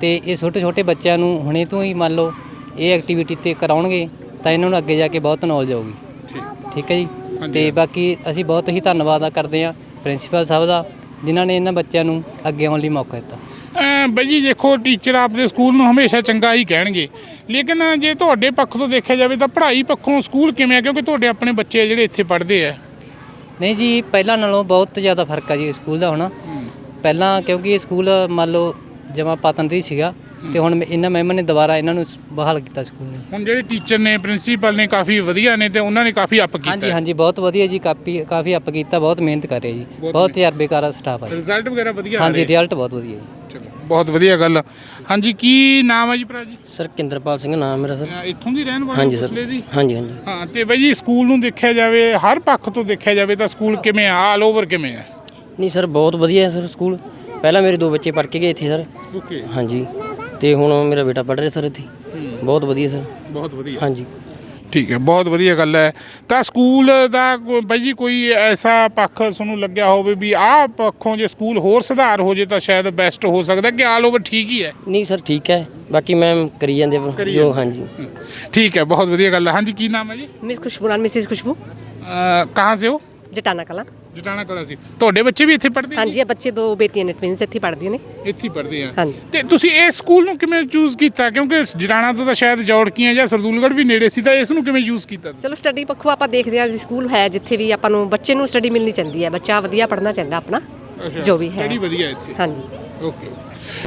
ਤੇ ਇਹ ਛੋਟੇ ਛੋਟੇ ਬੱਚਿਆਂ ਨੂੰ ਹੁਣੇ ਤੋਂ ਹੀ ਮੰਨ ਲਓ ਇਹ ਐਕਟੀਵਿਟੀ ਤੇ ਕਰਾਉਣਗੇ ਤਾਂ ਇਹਨਾਂ ਨੂੰ ਅੱਗੇ ਜਾ ਕੇ ਬਹੁਤ ਨੌਲੇਜ ਆਊਗੀ। ਠੀਕ। ਹੈ ਜੀ? ਤੇ ਬਾਕੀ ਅਸੀਂ ਬਹੁਤ ਹੀ ਧੰਨਵਾਦ ਕਰਦੇ ਹਾਂ ਪ੍ਰਿੰਸੀਪਲ ਸਾਹਿਬ ਦਾ ਜਿਨ੍ਹਾਂ ਨੇ ਇਹਨਾਂ ਬੱਚਿਆਂ ਨੂੰ ਅੱਗੇ ਆਉਣ ਲਈ ਮੌਕਾ ਦਿੱਤਾ। ਬਾਈ ਜੀ ਦੇਖੋ ਟੀਚਰ ਆਪਦੇ ਸਕੂਲ ਨੂੰ ਹਮੇਸ਼ਾ ਚੰਗਾ ਹੀ ਕਹਿਣਗੇ। ਲੇਕਿਨ ਜੇ ਤੁਹਾਡੇ ਪੱਖ ਤੋਂ ਦੇਖਿਆ ਜਾਵੇ ਤਾਂ ਪੜ੍ਹਾਈ ਪੱਖੋਂ ਸਕੂਲ ਕਿਵੇਂ ਆ? ਕਿਉਂਕਿ ਤੁਹਾਡੇ ਆਪਣੇ ਬੱਚੇ ਜਿਹੜੇ ਇੱਥੇ ਪੜ੍ਹਦੇ ਆ। ਨਹੀਂ ਜੀ ਪਹਿਲਾਂ ਨਾਲੋਂ ਬਹੁਤ ਜ਼ਿਆਦਾ ਫ਼ਰਕ ਆ ਜੀ ਸਕੂਲ ਦਾ ਹੁਣ। ਪਹਿਲਾਂ ਕਿਉਂਕਿ ਇਹ ਸਕੂਲ ਮੰਨ ਲਓ ਜਮਾ ਪਤਨ ਹੀ ਸੀਗਾ ਤੇ ਹੁਣ ਇਹਨਾਂ ਮੈਮ ਨੇ ਦੁਬਾਰਾ ਇਹਨਾਂ ਨੂੰ ਬਹਾਲ ਕੀਤਾ ਸਕੂਲ ਨੇ। ਹੁਣ ਜਿਹੜੇ ਟੀਚਰ ਨੇ ਪ੍ਰਿੰਸੀਪਲ ਨੇ ਕਾਫੀ ਵਧੀਆ ਨੇ ਤੇ ਉਹਨਾਂ ਨੇ ਕਾਫੀ ਅਪ ਕੀਤਾ ਹਾਂਜੀ ਹਾਂਜੀ ਬਹੁਤ ਵਧੀਆ ਜੀ ਕਾਪੀ ਕਾਫੀ ਅਪ ਕੀਤਾ ਬਹੁਤ ਮਿਹਨਤ ਕਰ ਰਹੇ ਜੀ। ਬਹੁਤ ਤਜਰਬੇਕਾਰ ਸਟਾਫ ਆ ਜੀ। ਰਿਜ਼ਲਟ ਵਗੈਰਾ ਵਧੀਆ ਆ ਹਾਂਜੀ ਰਿਜ਼ਲਟ ਬਹੁਤ ਵਧੀਆ ਜੀ। ਚਲੋ ਬਹੁਤ ਵਧੀਆ ਗੱਲ ਹਾਂਜੀ ਕੀ ਨਾਮ ਹੈ ਜੀ ਭਰਾ ਜੀ? ਸਰ ਕਿੰਦਰਪਾਲ ਸਿੰਘ ਨਾਮ ਮੇਰਾ ਸਰ। ਇੱਥੋਂ ਦੀ ਰਹਿਣ ਵਾਲੇ ਹਾਂਜੀ ਹੋ ਸਰ। ਦੀ? ਹਾਂਜੀ ਹਾਂਜੀ। ਹਾਂ ਤੇ ਬਾਈ ਜੀ ਸਕੂਲ ਨੂੰ ਦੇਖਿਆ ਜਾਵੇ ਹਰ ਪੱਖ ਤੋਂ ਦੇਖਿਆ ਜਾਵੇ ਤਾਂ ਸਕੂਲ ਕਿਵੇਂ ਆ? ਆਲ ਓਵਰ ਕਿਵੇਂ ਆ? ਨਹੀਂ ਸਰ ਬਹੁਤ ਵਧੀਆ ਹੈ ਸਰ ਸਕੂਲ। ਪਹਿਲਾਂ ਮੇਰੇ ਦੋ ਬੱਚੇ ਪੜ੍ਹ ਕੇ ਗਏ ਇੱਥੇ ਸਰ। ਹਾਂਜੀ। ਤੇ ਹੁਣ ਮੇਰਾ ਬੇਟਾ ਪੜ੍ਹ ਰਿਹਾ ਸਰ ਇੱਥੇ। ਬਹੁਤ ਵਧੀਆ ਸਰ। ਬਹੁਤ ਵਧੀਆ। ਹਾਂਜੀ। ਠੀਕ ਹੈ ਬਹੁਤ ਵਧੀਆ ਗੱਲ ਹੈ। ਤਾਂ ਸਕੂਲ ਦਾ ਬਾਈ ਜੀ ਕੋਈ ਐਸਾ ਪੱਖ ਤੁਹਾਨੂੰ ਲੱਗਿਆ ਹੋਵੇ ਵੀ ਆਹ ਪੱਖੋਂ ਜੇ ਸਕੂਲ ਹੋਰ ਸੁਧਾਰ ਹੋ ਜੇ ਤਾਂ ਸ਼ਾਇਦ ਬੈਸਟ ਹੋ ਸਕਦਾ ਕਿ ਆਲ ਓਵਰ ਠੀਕ ਹੀ ਹੈ? ਨਹੀਂ ਸਰ ਠੀਕ ਹੈ। ਬਾਕੀ ਮੈਮ ਕਰੀ ਜਾਂਦੇ ਆ ਜੋ ਹਾਂਜੀ। ਠੀਕ ਹੈ ਬਹੁਤ ਵਧੀਆ ਗੱਲ ਹੈ। ਹਾਂਜੀ ਕੀ ਨਾਮ ਹੈ ਜੀ? ਮਿਸ ਖੁਸ਼ਬੂ ਨਾਲ ਮਿਸਿਸ ਖੁਸ਼ਬੂ ਕਹਾਂ ਸੇ ਹੋ? ਜਟਾਣਾ ਕਲਾਂ। ਜਟਾਣਾ ਕਲਾ ਸੀ। ਤੁਹਾਡੇ ਬੱਚੇ ਵੀ ਇੱਥੇ ਪੜ੍ਹਦੇ ਹਾਂਜੀ ਇਹ ਬੱਚੇ ਦੋ ਬੇਟੀਆਂ ਨੇ ਟਵਿੰਸ ਇੱਥੇ ਪੜ੍ਹਦੀਆਂ ਨੇ। ਇੱਥੇ ਹੀ ਪੜ੍ਹਦੇ ਆ। ਹਾਂਜੀ। ਤੇ ਤੁਸੀਂ ਇਸ ਸਕੂਲ ਨੂੰ ਕਿਵੇਂ ਚੂਜ਼ ਕੀਤਾ? ਕਿਉਂਕਿ ਜਟਾਣਾ ਤੋਂ ਤਾਂ ਸ਼ਾਇਦ ਜੌੜਕੀਆਂ ਜਾਂ ਸਰਦੂਲਗੜ੍ਹ ਵੀ ਨੇੜੇ ਸੀ ਤਾਂ ਇਸ ਨੂੰ ਕਿਵੇਂ ਚੂਜ਼ ਕੀਤਾ ਤੁਸੀਂ? ਚਲੋ ਸਟੱਡੀ ਪੱਖੋਂ ਆਪਾਂ ਦੇਖਦੇ ਹਾਂ ਜੀ ਸਕੂਲ ਹੈ ਜਿੱਥੇ ਵੀ ਆਪਾਂ ਨੂੰ ਬੱਚੇ ਨੂੰ ਸਟੱਡੀ ਮਿਲਣੀ ਚਾਹੀਦੀ ਹੈ। ਬੱਚਾ ਵਧੀਆ ਪੜ੍ਹਨਾ ਚਾਹੁੰਦਾ ਆਪਣਾ ਜੋ ਵੀ ਹੈ। ਸਟੱਡੀ ਵਧੀਆ ਇੱਥੇ। ਹਾਂਜੀ। ਓਕੇ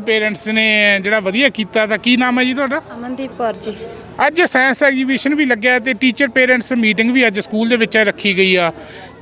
ਪੇਰੈਂਟਸ ਨੇ ਜਿਹੜਾ ਵਧੀਆ ਕੀਤਾ ਤਾਂ ਕੀ ਨਾਮ ਹੈ ਜੀ ਤੁਹਾਡਾ? ਅਮਨਦੀਪ ਕੌਰ ਜੀ। ਅੱਜ ਸਾਇੰਸ ਐਗਜੀਬਿਸ਼ਨ ਵੀ ਲੱਗਿਆ ਤੇ ਟੀਚਰ ਪੇਰੈਂਟਸ ਮੀਟਿੰਗ ਵੀ ਅੱਜ ਸਕੂਲ ਦੇ ਵਿੱਚ ਰੱਖੀ ਗਈ ਆ।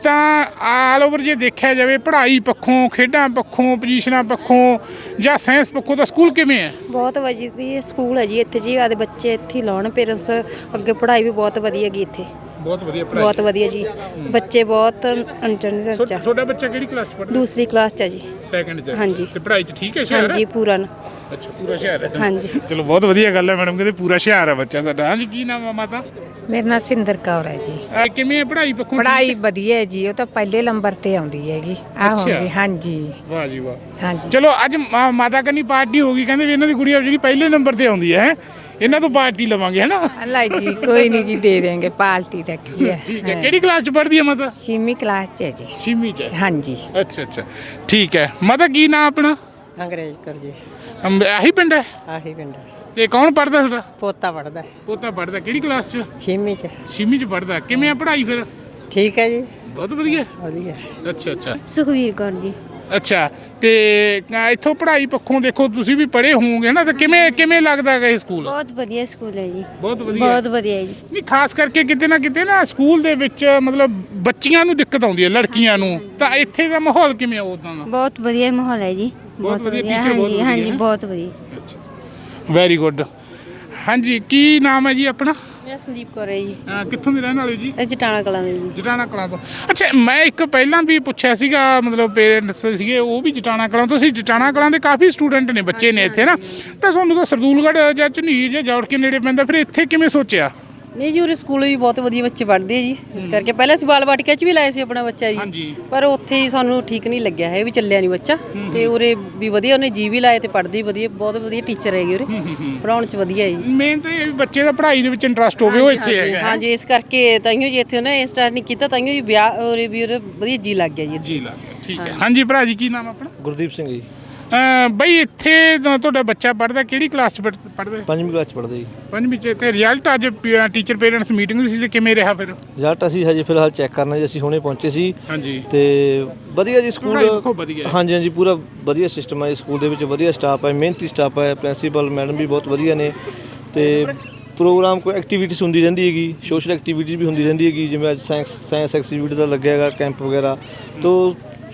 ਤਾਂ ਆਲ ਓਵਰ ਜੇ ਦੇਖਿਆ ਜਾਵੇ, ਪੜ੍ਹਾਈ ਪੱਖੋਂ, ਖੇਡਾਂ ਪੱਖੋਂ ਪੋਜੀਸ਼ਨਾਂ ਪੱਖੋਂ ਜਾਂ ਸਾਇੰਸ ਪੱਖੋਂ ਤਾਂ ਸਕੂਲ ਕਿਵੇਂ ਹੈ? ਬਹੁਤ ਵਧੀਆ ਸਕੂਲ ਹੈ ਜੀ, ਇੱਥੇ ਜੀ ਆਦੇ ਬੱਚੇ ਇੱਥੇ ਲਾਉਣ ਪੇਰੈਂਟਸ ਅੱਗੇ ਪੜ੍ਹਾਈ ਵੀ ਬਹੁਤ ਵਧੀਆ ਗਈ ਇੱਥੇ। ਬਹੁਤ ਵਧੀਆ ਬਹੁਤ ਵਧੀਆ ਜੀ। ਬੱਚੇ ਬਹੁਤ ਇੰਟੈਲੀਜੈਂਟ ਆ। ਤੁਹਾਡਾ ਬੱਚਾ ਕਿਹੜੀ ਕਲਾਸ ਚ ਪੜ੍ਹਦਾ? ਦੂਸਰੀ ਕਲਾਸ ਚ ਆ ਜੀ। ਸੈਕੰਡ ਚ ਹਾਂਜੀ। ਤੇ ਪੜ੍ਹਾਈ ਚ ਠੀਕ ਹੈ ਸ਼ਹਿਰ? ਹਾਂਜੀ ਪੂਰਨ ਅੱਛਾ ਪੂਰਾ ਸ਼ਹਿਰ ਹੈ। ਹਾਂਜੀ। ਚਲੋ ਬਹੁਤ ਵਧੀਆ ਗੱਲ ਹੈ ਮੈਡਮ ਕਹਿੰਦੇ ਪੂਰਾ ਸ਼ਹਿਰ ਹੈ ਬੱਚਾ ਸਾਡਾ। ਹਾਂਜੀ ਕੀ ਨਾਮ ਹੈ ਮਾਤਾ? ਮੇਰਾ ਨਾਂ ਸਿੰਦਰ ਕੌਰ ਹੈ ਜੀ। ਅਹ ਕਿਵੇਂ ਹੈ ਪੜ੍ਹਾਈ ਪੱਖੋਂ? ਪੜ੍ਹਾਈ ਵਧੀਆ ਹੈ ਜੀ ਉਹ ਤਾਂ ਪਹਿਲੇ ਨੰਬਰ ਤੇ ਆਉਂਦੀ ਹੈਗੀ। ਆ ਅੱਛਾ। ਹੋਗੀ ਹਾਂਜੀ। ਵਾਹ ਜੀ ਵਾਹ। ਹਾਂਜੀ। ਚਲੋ ਅੱਜ ਮਾ- ਮਾਤਾ ਕੰਨੀ ਪਾਰਟੀ ਹੋ ਗਈ ਕਹਿੰਦੇ ਵੀ ਇਹਨਾਂ ਦੀ ਗੁੜੀਆ ਜਿਹੜੀ ਪਹਿਲੇ ਨੰਬਰ ਤੇ ਆਉਂਦੀ ਹੈ ਹੈਂ। ਇਹਨਾਂ ਤੋਂ ਪਾਰਟੀ ਲਵਾਂਗੇ ਹੈਨਾ? ਅੱਲਾ ਜੀ ਕੋਈ ਨਹੀਂ ਜੀ ਦੇ ਦੇਂਗੇ ਪਾਰਟੀ ਦਾ ਕੀ ਹੈ। ਠੀਕ ਹੈ ਕਿਹੜੀ ਕਲਾਸ ਚ ਪੜ੍ਹਦੀ ਹੈ ਮਾਤਾ ਛੇਵੀਂ ਕਲਾਸ ਚ ਹੈ ਜੀ। ਛੇਵੀਂ ਚ ਹੈ। ਹਾਂਜੀ। ਅੱਛਾ ਅੱਛਾ। ਠੀਕ ਹੈ। ਮਾਤਾ ਕੀ ਨਾਮ ਆਪਣਾ? ਅੰਗਰੇਜ਼ ਕਰ ਜੀ। ਅੰਬ- ਆਹੀ ਪਿੰਡ ਹੈ? ਆਹੀ ਪਿੰਡ ਤੇ ਕੌਣ ਪੜ੍ਹਦਾ ਤੁਹਾਡਾ? ਪੋਤਾ ਪੜਦਾ ਪੋਤਾ ਪੜ੍ਹਦਾ। ਕਿਹੜੀ ਕਲਾਸ ਚ? ਛੇਵੀਂ ਚ। ਛੇਵੀਂ ਚ ਪੜ੍ਹਦਾ। ਕਿਵੇਂ ਆ ਪੜ੍ਹਾਈ ਫਿਰ? ਠੀਕ ਹੈ ਜੀ। ਬਹੁਤ ਵਧੀਆ। ਵਧੀਆ। ਅੱਛਾ ਅੱਛਾ। ਸੁਖਵੀਰ ਕੌਰ ਜੀ। ਅੱਛਾ ਤੇ ਅ, ਇੱਥੋਂ ਪੜ੍ਹਾਈ ਪੱਖੋਂ ਦੇਖੋ ਤੁਸੀਂ ਵੀ ਪੜ੍ਹੇ ਹੋਵੋਗੇ ਨਾ ਤਾਂ ਕਿਵੇਂ ਕਿਵੇਂ ਲੱਗਦਾ ਹੈ ਇਹ ਸਕੂਲ? ਬਹੁਤ ਵਧੀਆ ਸਕੂਲ ਹੈ ਜੀ। ਬਹੁਤ ਵਧੀਆ। ਬਹੁਤ ਵਧੀਆ ਜੀ। ਨਹੀਂ ਖਾਸ ਕਰਕੇ ਕਿਤੇ ਨਾ ਕਿਤੇ ਨਾ ਸਕੂਲ ਦੇ ਵਿੱਚ ਮਤਲਬ ਬੱਚੀਆਂ ਨੂੰ ਦਿੱਕਤ ਆਉਂਦੀ ਹੈ ਲੜਕੀਆਂ ਨੂੰ। ਤਾਂ ਇੱਥੇ ਦਾ ਮਾਹੌਲ ਕਿਵੇਂ ਉਦਾਂ ਦਾ? ਬਹੁਤ ਵਧੀਆ ਮਾਹੌਲ ਹੈ ਜੀ। ਬਹੁਤ ਵਧੀਆ, teacher ਬਹੁਤ ਹਾਂਜੀ ਵਧੀਆ। ਹਾਂਜੀ ਹੈ। ਬਹੁਤ ਵਧੀਆ। ਵੈਰੀ ਗੁੱਡ ਹਾਂਜੀ ਕੀ ਨਾਮ ਹੈ ਜੀ ਆਪਣਾ? ਮੈਂ ਸੰਦੀਪ ਕੌਰ ਹੈ ਜੀ। ਕਿੱਥੋਂ ਦੇ ਰਹਿਣ ਵਾਲੇ ਜੀ? ਇਹ ਜਟਾਣਾ ਕਲਾਂ ਦੇ ਜੀ। ਜਟਾਣਾ ਕਲਾਂ ਤੋਂ। ਅੱਛਾ ਮੈਂ ਇੱਕ ਪਹਿਲਾਂ ਵੀ ਪੁੱਛਿਆ ਸੀਗਾ ਮਤਲਬ ਪੇਰੈਂਟਸ ਸੀਗੇ ਉਹ ਵੀ ਜਟਾਣਾ ਕਲਾਂ ਤੋਂ ਸੀ। ਜਟਾਣਾ ਕਲਾਂ ਦੇ ਕਾਫੀ ਸਟੂਡੈਂਟ ਨੇ ਬੱਚੇ ਨੇ ਇੱਥੇ ਨਾ। ਤਾਂ ਤੁਹਾਨੂੰ ਤਾਂ ਸਰਦੂਲਗੜ੍ਹ ਜਾਂ ਝਨੀਰ ਜਾਂ ਜੌੜ ਕੇ ਨੇੜੇ ਪੈਂਦਾ ਫਿਰ ਇੱਥੇ ਕਿਵੇਂ ਸੋਚਿਆ? ਨਹੀਂ ਜੀ ਉਰੇ ਸਕੂਲ ਵੀ ਬਹੁਤ ਵਧੀਆ ਬੱਚੇ ਪੜ੍ਹਦੇ ਆ ਜੀ। ਇਸ ਕਰਕੇ ਪਹਿਲਾਂ ਅਸੀਂ ਬਾਲ ਬਾਟਿਕਾ ਚ ਵੀ ਲਾਏ ਸੀ ਆਪਣਾ ਬੱਚਾ ਹਾਂਜੀ। ਜੀ ਪਰ ਉੱਥੇ ਹੀ ਸਾਨੂੰ ਠੀਕ ਨਹੀਂ ਲੱਗਿਆ ਹੈ ਵੀ ਚੱਲਿਆ ਨਹੀਂ ਬੱਚਾ। ਤੇ ਉਰੇ ਵੀ ਵਧੀਆ ਉਹਨੇ ਜੀ ਵੀ ਲਾਏ ਤੇ ਪੜ੍ਹਦੇ ਵੀ ਵਧੀਆ ਬਹੁਤ ਵਧੀਆ ਟੀਚਰ ਹੈਗੇ ਉਰੇ। ਪੜਾਉਣ ਚ ਵਧੀਆ ਹੈ ਜੀ। ਮੇਨ ਤਾਂ ਇਹ ਵੀ ਬੱਚੇ ਦਾ ਪੜ੍ਹਾਈ ਦੇ ਵਿੱਚ ਇੰਟਰਸਟ ਹੋਵੇ ਉਹ ਇੱਥੇ ਹੈਗਾ। ਹੈ। ਹਾਂਜੀ ਇਸ ਕਰਕੇ ਤਾਈਓ ਜੀ ਇੱਥੇ ਉਹਨੇ ਸਟਾਰਟ ਨਹੀਂ ਕੀਤਾ ਤਾਈਓ ਜੀ ਵਿਆਹ ਉਰੇ ਵੀ ਉਰੇ ਵਧੀਆ ਜੀ ਲੱਗ ਗਿਆ ਜੀ ਇੱਥੇ। ਜੀ ਲੱਗ ਗਿਆ ਠੀਕ ਹੈ। ਹਾਂਜੀ ਭਰਾ ਜੀ ਕੀ ਨਾਮ ਆਪਣਾ? ਗੁਰਦੀਪ ਸਿੰਘ ਜੀ। ਅ, ਬਈ ਇੱਥੇ ਤਾਂ ਤੁਹਾਡਾ ਬੱਚਾ ਪੜ੍ਹਦਾ ਕਿਹੜੀ ਕਲਾਸ ਚ ਪੜ੍ਹਦਾ? ਪੰਜਵੀਂ ਕਲਾਸ ਚ ਪੜ੍ਹਦੇ ਜੀ। ਪੰਜਵੀਂ ਚ ਤੇ ਰਿਜ਼ਲਟ ਅੱਜ ਟੀਚਰ ਪੇਰੈਂਟਸ ਮੀਟਿੰਗ ਸੀ ਤੇ ਕਿਵੇਂ ਰਿਹਾ ਫਿਰ? ਰਿਜ਼ਲਟ ਅਸੀਂ ਹਜੇ ਫਿਲਹਾਲ ਚੈੱਕ ਕਰਨਾ ਜੀ ਅਸੀਂ ਹੁਣੇ ਪਹੁੰਚੇ ਸੀ। ਹਾਂਜੀ। ਤੇ ਵਧੀਆ ਜੀ ਸਕੂਲ ਵਧੀਆ ਹੈ। ਹਾਂਜੀ ਹਾਂਜੀ ਪੂਰਾ ਵਧੀਆ ਸਿਸਟਮ ਹੈ ਜੀ ਸਕੂਲ ਦੇ ਵਿੱਚ ਵਧੀਆ ਸਟਾਫ ਹੈ ਮਿਹਨਤੀ ਸਟਾਫ ਹੈ ਪ੍ਰਿੰਸੀਪਲ ਮੈਡਮ ਵੀ ਬਹੁਤ ਵਧੀਆ ਨੇ। ਤੇ ਪ੍ਰੋਗਰਾਮ ਕੋਈ ਐਕਟੀਵਿਟੀਜ਼ ਹੁੰਦੀ ਰਹਿੰਦੀ ਹੈਗੀ ਸੋਸ਼ਲ ਐਕਟੀਵਿਟੀਜ਼ ਵੀ ਹੁੰਦੀ ਰਹਿੰਦੀ ਹੈਗੀ ਜਿਵੇਂ ਅੱਜ ਸਾਇੰਸ ਸਾਇੰਸ ਐਕਟੀਵਿਟੀ ਦਾ ਲੱਗਿਆ ਹੈਗਾ ਕੈਂਪ ਵਗੈਰਾ। ਤੋਂ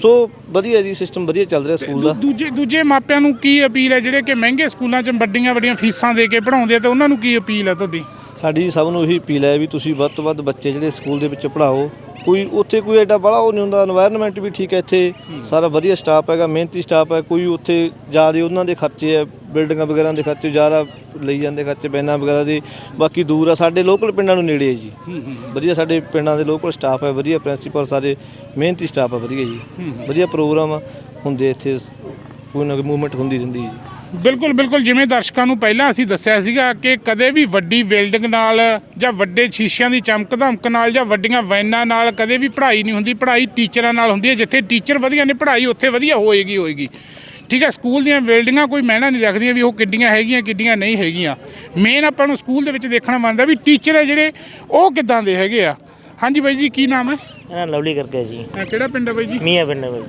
ਸੋ ਵਧੀਆ ਜੀ ਸਿਸਟਮ ਵਧੀਆ ਚੱਲ ਰਿਹਾ ਸਕੂਲ ਦਾ। ਦੂਜੇ ਦੂਜੇ ਮਾਪਿਆਂ ਨੂੰ ਕੀ ਅਪੀਲ ਹੈ ਜਿਹੜੇ ਕਿ ਮਹਿੰਗੇ ਸਕੂਲਾਂ 'ਚ ਵੱਡੀਆਂ ਵੱਡੀਆਂ ਫੀਸਾਂ ਦੇ ਕੇ ਪੜ੍ਹਾਉਂਦੇ ਆ ਤੇ ਉਹਨਾਂ ਨੂੰ ਕੀ ਅਪੀਲ ਹੈ ਤੁਹਾਡੀ? ਸਾਡੀ ਸਭ ਨੂੰ ਇਹੀ ਅਪੀਲ ਹੈ ਵੀ ਤੁਸੀਂ ਵੱਧ ਤੋਂ ਵੱਧ ਬੱਚੇ ਜਿਹੜੇ ਸਕੂਲ ਦੇ ਵਿੱਚ ਪੜ੍ਹਾਓ ਕੋਈ ਉੱਥੇ ਕੋਈ ਐਡਾ ਬੜਾ ਉਹ ਨਹੀਂ ਹੁੰਦਾ এনवायरमेंट ਵੀ ਠੀਕ ਹੈ ਇੱਥੇ। ਸਾਰਾ ਵਧੀਆ ਸਟਾਫ ਹੈਗਾ ਮਿਹਨਤੀ ਸਟਾਫ ਹੈ ਕੋਈ ਉੱਥੇ ਜ਼ਿਆਦਾ ਉਹਨਾਂ ਦੇ ਖਰਚੇ ਹੈ ਬਿਲਡਿੰਗਾਂ ਵਗੈਰਾ ਦੇ ਖਰਚੇ ਜ਼ਿਆਦਾ ਲਈ ਜਾਂਦੇ ਖਰਚੇ ਬੈਨਾਂ ਵਗੈਰਾ ਦੇ ਬਾਕੀ ਦੂਰ ਆ ਸਾਡੇ ਲੋਕਲ ਪਿੰਡਾਂ ਨੂੰ ਨੇੜੇ ਹੈ ਜੀ। ਵਧੀਆ ਸਾਡੇ ਪਿੰਡਾਂ ਦੇ ਲੋਕਲ ਸਟਾਫ ਹੈ ਵਧੀਆ ਪ੍ਰਿੰਸੀਪਲ ਸਾਰੇ ਮਿਹਨਤੀ ਸਟਾਫ ਹੈ ਵਧੀਆ ਜੀ। ਵਧੀਆ ਪ੍ਰੋਗਰਾਮ ਹੁੰਦੇ ਇੱਥੇ ਕੋਈ ਨਾ ਕੋਈ ਮੂਵਮੈਂਟ ਹੁੰਦੀ ਰਹਿੰਦੀ ਜੀ। ਬਿਲਕੁਲ ਬਿਲਕੁਲ। ਜਿਵੇਂ ਦਰਸ਼ਕਾਂ ਨੂੰ ਪਹਿਲਾਂ ਅਸੀਂ ਦੱਸਿਆ ਸੀਗਾ ਕਿ ਕਦੇ ਵੀ ਵੱਡੀ ਬਿਲਡਿੰਗ ਨਾਲ ਜਾਂ ਵੱਡੇ ਸ਼ੀਸ਼ਿਆਂ ਦੀ ਚਮਕ ਧਮਕ ਨਾਲ ਜਾਂ ਵੱਡੀਆਂ ਵੈਨਾਂ ਨਾਲ ਕਦੇ ਵੀ ਪੜ੍ਹਾਈ ਨਹੀਂ ਹੁੰਦੀ। ਪੜ੍ਹਾਈ ਟੀਚਰਾਂ ਨਾਲ ਹੁੰਦੀ ਹੈ। ਜਿੱਥੇ ਟੀਚਰ ਵਧੀਆ ਨੇ ਪੜ੍ਹਾਈ ਉੱਥੇ ਵਧੀਆ ਹੋਏਗੀ ਹੋਏਗੀ। ਠੀਕ ਹੈ ਸਕੂਲ ਦੀਆਂ ਬਿਲਡਿੰਗਾਂ ਕੋਈ ਮਹਿਣਾ ਨਹੀਂ ਰੱਖਦੀਆਂ ਵੀ ਉਹ ਕਿੱਡੀਆਂ ਹੈਗੀਆਂ ਕਿੱਡੀਆਂ ਨਹੀਂ ਹੈਗੀਆਂ। ਮੇਨ ਆਪਾਂ ਨੂੰ ਸਕੂਲ ਦੇ ਵਿੱਚ ਦੇਖਣਾ ਬਣਦਾ ਵੀ ਟੀਚਰ ਹੈ ਜਿਹੜੇ ਉਹ ਕਿੱਦਾਂ ਦੇ ਹੈਗੇ ਆ। ਹਾਂਜੀ ਬਾਈ ਜੀ ਕੀ ਨਾਮ ਹੈ? ਇਹਨਾਂ ਲਵਲੀ ਕਰਕੇ ਜੀ। ਕਿਹੜਾ ਪਿੰਡ ਹੈ ਬਾਈ ਜੀ? ਮੀਆਂ ਪਿੰਡ ਵਿੱਚ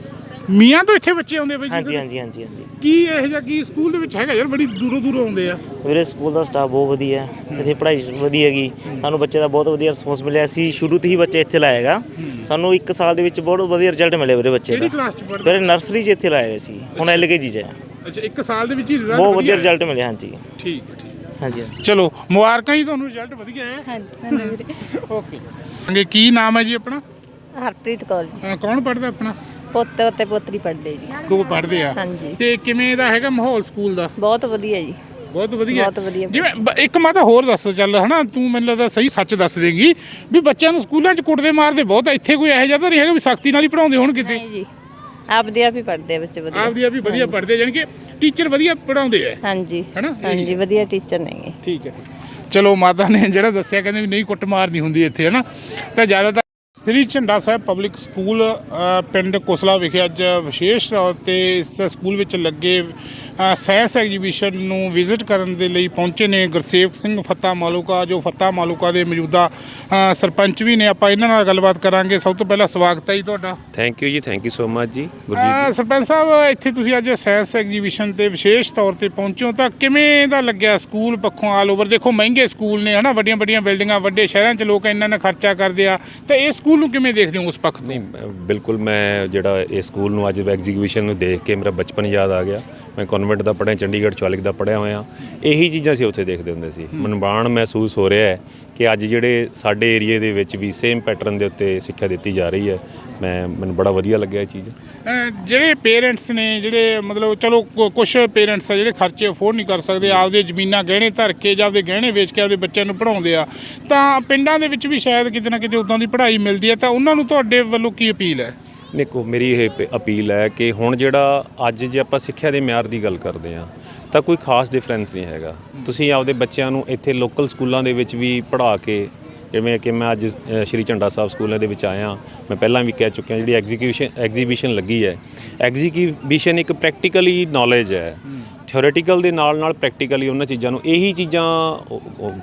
ਮੀਆਂ ਤੋਂ ਇੱਥੇ ਬੱਚੇ ਆਉਂਦੇ ਬਾਈ ਜੀ ਹਾਂਜੀ ਹਾਂਜੀ ਹਾਂਜੀ ਹਾਂਜੀ। ਕੀ ਇਹੋ ਜਿਹਾ ਕੀ ਸਕੂਲ ਦੇ ਵਿੱਚ ਹੈਗਾ ਯਾਰ? ਬੜੀ ਦੂਰੋਂ ਦੂਰੋਂ ਆਉਂਦੇ ਆ। ਵੀਰੇ ਸਕੂਲ ਦਾ ਸਟਾਫ ਬਹੁਤ ਵਧੀਆ ਹੈ। ਇੱਥੇ ਪੜ੍ਹਾਈ ਵਧੀਆ ਹੈਗੀ। ਸਾਨੂੰ ਬੱਚੇ ਦਾ ਬਹੁਤ ਵਧੀਆ ਰਿਸਪੌਂਸ ਮਿਲਿਆ। ਸੀ ਸ਼ੁਰੂ ਤੋਂ ਹੀ ਬੱਚੇ ਇੱਥੇ ਲਾਏਗਾ ਸਾਨੂੰ 1 ਸਾਲ ਦੇ ਵਿੱਚ ਬਹੁਤ ਵਧੀਆ ਰਿਜ਼ਲਟ ਮਿਲੇ ਵੀਰੇ ਬੱਚੇ ਕਿਹੜੀ ਦਾ। ਕਲਾਸ ਚ ਪੜ੍ਹਦੇ? ਵੀਰੇ ਨਰਸਰੀ 'ਚ ਇੱਥੇ ਲਾਇਆ ਸੀ। ਹੁਣ ਐਲਕੇਜੀ 'ਚ ਹੈ। ਅੱਛਾ ਇੱਕ ਸਾਲ ਦੇ ਵਿੱਚ ਹੀ ਰਿਜ਼ਲਟ ਬਹੁਤ ਵਧੀਆ? ਰਿਜ਼ਲਟ ਮਿਲਿਆ ਹਾਂਜੀ। ਠੀਕ ਹੈ ਠੀਕ ਹੈ। ਹਾਂਜੀ ਹਾਂਜੀ। ਚਲੋ ਮੁਬਾਰਕਾਂ ਜੀ ਤੁਹਾਨੂੰ ਰਿਜ਼ਲਟ ਵਧੀਆ ਹੈ। ਹਾਂਜੀ ਵੀਰੇ। ਓਕੇ। ਅੰਗੇ ਕੀ ਨਾਮ ਹੈ ਜੀ ਆਪਣਾ? ਹਰਪ੍ਰੀਤ ਕੌਰ ਜੀ। ਅਹ ਕੌਣ ਪੜਦਾ ਆਪਣਾ? ਪੁੱਤ ਅਤੇ ਪੁੱਤਰੀ ਪੜ੍ਹਦੇ ਜੀ। ਦੋ ਪੜਦੇ ਆ। ਹਾਂਜੀ। ਤੇ ਕਿਵੇਂ ਦਾ ਹੈਗਾ ਮਾਹੌਲ ਸਕੂਲ ਦਾ? ਬਹੁਤ ਵਧੀਆ ਜੀ। ਬਹੁਤ ਵਧੀਆ। ਬਹੁਤ ਵਧੀਆ। ਜਿਵੇਂ ਬ- ਇੱਕ ਮੈਂ ਤਾਂ ਹੋਰ ਦੱਸ ਚੱਲ ਹਨਾ ਤੂੰ ਮੈਨੂੰ ਲੱਗਦਾ ਸਹੀ ਸੱਚ ਦੱਸ ਦੇਗੀ ਵੀ ਬੱਚਿਆਂ ਨੂੰ ਸਕੂਲਾਂ 'ਚ ਕੁੱਟਦੇ ਮਾਰਦੇ ਬਹੁਤ ਆ। ਇੱਥੇ ਕੋਈ ਇਹੋ ਜਿਹਾ ਤਾਂ ਨਹੀਂ ਹੈਗਾ ਵੀ ਸਖਤੀ ਨਾਲ ਹੀ ਪੜਾਉਂਦੇ ਹੋਣ ਕਿਤੇ। ਨਹੀਂ ਜੀ। ਆਪਦੇ ਆਪ ਹੀ ਪੜ੍ਹਦੇ ਆ ਬੱਚੇ ਵਧੀਆ। ਆਪਦੀ ਆਪ ਵੀ ਵਧੀਆ ਪੜਦੇ ਜਾਣੀ ਕਿ ਟੀਚਰ ਵਧੀਆ ਪੜਾਉਂਦੇ ਆ। ਹਾਂਜੀ। ਹੈਨਾ? ਹਾਂਜੀ ਵਧੀਆ ਟੀਚਰ ਨੇਗੇ। ਠੀਕ ਹੈ। ਚਲੋ ਮਾਤਾ ਨੇ ਜਿਹੜਾ ਦੱਸਿਆ ਕਹਿੰਦੇ ਵੀ ਨਹੀਂ ਕੁੱਟ ਮਾਰ ਨਹੀਂ ਹੁੰਦੀ ਇੱਥੇ ਹਨਾ? ਤਾਂ ਜ਼ਿਆਦਾਤਰ ਸ੍ਰੀ ਝੰਡਾ ਸਾਹਿਬ ਪਬਲਿਕ ਸਕੂਲ ਪਿੰਡ ਕੋਸਲਾ ਵਿਖੇ ਅੱਜ ਵਿਸ਼ੇਸ਼ ਤੌਰ ਤੇ ਇਸ ਸਕੂਲ ਵਿੱਚ ਲੱਗੇ ਸਾਇੰਸ ਐਗਜੀਬਿਸ਼ਨ ਨੂੰ ਵਿਜ਼ਿਟ ਕਰਨ ਦੇ ਲਈ ਪਹੁੰਚੇ ਨੇ ਗੁਰਸੇਵਕ ਸਿੰਘ ਫੱਤਾ ਮਾਲੂਕਾ ਜੋ ਫੱਤਾ ਮਾਲੂਕਾ ਦੇ ਮੌਜੂਦਾ ਸਰਪੰਚ ਵੀ ਨੇ। ਆਪਾਂ ਇਹਨਾਂ ਨਾਲ ਗੱਲਬਾਤ ਕਰਾਂਗੇ। ਸਭ ਤੋਂ ਪਹਿਲਾਂ ਸਵਾਗਤ ਹੈ ਜੀ ਤੁਹਾਡਾ। ਥੈਂਕ ਯੂ ਜੀ ਥੈਂਕ ਯੂ ਸੋ ਮਚ ਜੀ ਗੁਰਜੀਤ ਸਰਪੰਚ ਸਾਹਿਬ ਇੱਥੇ ਤੁਸੀਂ ਅੱਜ ਸਾਇੰਸ ਐਗਜੀਬਿਸ਼ਨ ਤੇ ਵਿਸ਼ੇਸ਼ ਤੌਰ ਤੇ ਪਹੁੰਚੇ ਹੋ ਤਾਂ ਕਿਵੇਂ ਦਾ ਲੱਗਿਆ ਸਕੂਲ ਪੱਖੋਂ ਆਲ ਓਵਰ? ਦੇਖੋ ਮਹਿੰਗੇ ਸਕੂਲ ਨੇ ਹਨਾ? ਵੱਡੀਆਂ ਵੱਡੀਆਂ ਬਿਲਡਿੰਗਾਂ ਵੱਡੇ ਸ਼ਹਿਰਾਂ 'ਚ ਲੋਕ ਇੰਨਾ ਨਾ ਖਰਚਾ ਕਰਦੇ ਆ। ਤਾਂ ਇਹ ਸਕੂਲ ਨੂੰ ਕਿਵੇਂ ਦੇਖਦੇ ਹੋ ਉਸ ਪੱਖ ਤੋਂ? ਨਹੀਂ ਬਿਲਕੁਲ ਮੈਂ ਜਿਹੜਾ ਇਹ ਸਕੂਲ ਨੂੰ ਅੱਜ ਐਗਜ਼ੀਬਿਸ਼ਨ ਨੂੰ ਦੇਖ ਕੇ ਮੇਰਾ ਬਚਪਨ ਯਾਦ ਆ ਗਿਆ। ਮੈਂ ਕਨਵੈਂਟ ਦਾ ਪੜ੍ਹਿਆ, ਚੰਡੀਗੜ੍ਹ ਚੌਲਿਕ ਦਾ ਪੜ੍ਹਿਆ ਹੋਇਆ। ਇਹੀ ਚੀਜ਼ਾਂ ਸੀ ਉੱਥੇ ਦੇਖਦੇ ਹੁੰਦੇ ਸੀ। ਮਨਬਾਣ ਮਹਿਸੂਸ ਹੋ ਰਿਹਾ ਹੈ ਕਿ ਅੱਜ ਜਿਹੜੇ ਸਾਡੇ ਏਰੀਏ ਦੇ ਵਿੱਚ ਵੀ ਸੇਮ ਪੈਟਰਨ ਦੇ ਉੱਤੇ ਸਿੱਖਿਆ ਦਿੱਤੀ ਜਾ ਰਹੀ ਹੈ। ਮੈਂ, ਮੈਨੂੰ ਬੜਾ ਵਧੀਆ ਲੱਗਿਆ ਇਹ ਚੀਜ਼। ਜਿਹੜੇ ਪੇਰੈਂਟਸ ਨੇ, ਜਿਹੜੇ ਮਤਲਬ ਚਲੋ ਕੁਝ ਪੇਰੈਂਟਸ ਆ ਜਿਹੜੇ ਖਰਚੇ ਅਫੋਰਡ ਨਹੀਂ ਕਰ ਸਕਦੇ, ਆਪਦੇ ਜ਼ਮੀਨਾਂ ਗਹਿਣੇ ਧਰ ਕੇ ਜਾਂ ਆਪਦੇ ਗਹਿਣੇ ਵੇਚ ਕੇ ਆਪਦੇ ਬੱਚਿਆਂ ਨੂੰ ਪੜਾਉਂਦੇ ਆ, ਤਾਂ ਪਿੰਡਾਂ ਦੇ ਵਿੱਚ ਵੀ ਸ਼ਾਇਦ ਕਿਤੇ ਨਾ ਕਿਤੇ ਉਦਾਂ ਦੀ ਪੜ੍ਹਾਈ ਮਿਲਦੀ ਹੈ, ਤਾਂ ਉਹਨਾਂ ਨੂੰ ਤੁਹਾਡੇ ਵੱਲੋਂ ਕੀ ਅਪੀਲ ਹੈ? ਦੇਖੋ ਮੇਰੀ ਇਹ ਅਪੀਲ ਹੈ ਕਿ ਹੁਣ ਜਿਹੜਾ ਅੱਜ ਜੇ ਆਪਾਂ ਸਿੱਖਿਆ ਦੇ ਮਿਆਰ ਦੀ ਗੱਲ ਕਰਦੇ ਹਾਂ ਤਾਂ ਕੋਈ ਖਾਸ ਡਿਫਰੈਂਸ ਨਹੀਂ ਹੈਗਾ। ਤੁਸੀਂ ਆਪਦੇ ਬੱਚਿਆਂ ਨੂੰ ਇੱਥੇ ਲੋਕਲ ਸਕੂਲਾਂ ਦੇ ਵਿੱਚ ਵੀ ਪੜ੍ਹਾ ਕੇ ਜਿਵੇਂ ਕਿ ਮੈਂ ਅੱਜ ਸ਼੍ਰੀ ਝੰਡਾ ਸਾਹਿਬ ਸਕੂਲਾਂ ਦੇ ਵਿੱਚ ਆਇਆ ਮੈਂ ਪਹਿਲਾਂ ਵੀ ਕਹਿ ਚੁੱਕਿਆ ਜਿਹੜੀ ਐਗਜ਼ੀਕਿਊਸ਼ਨ ਐਗਜ਼ੀਬਿਸ਼ਨ ਲੱਗੀ ਹੈ। ਐਗਜ਼ੀਕਿਊਸ਼ਨ ਇੱਕ ਪ੍ਰੈਕਟੀਕਲੀ ਨੌਲੇਜ ਹੈ। ਥਿਓਰੇਟੀਕਲ ਦੇ ਨਾਲ ਨਾਲ ਪ੍ਰੈਕਟੀਕਲੀ ਉਹਨਾਂ ਚੀਜ਼ਾਂ ਨੂੰ ਇਹੀ ਚੀਜ਼ਾਂ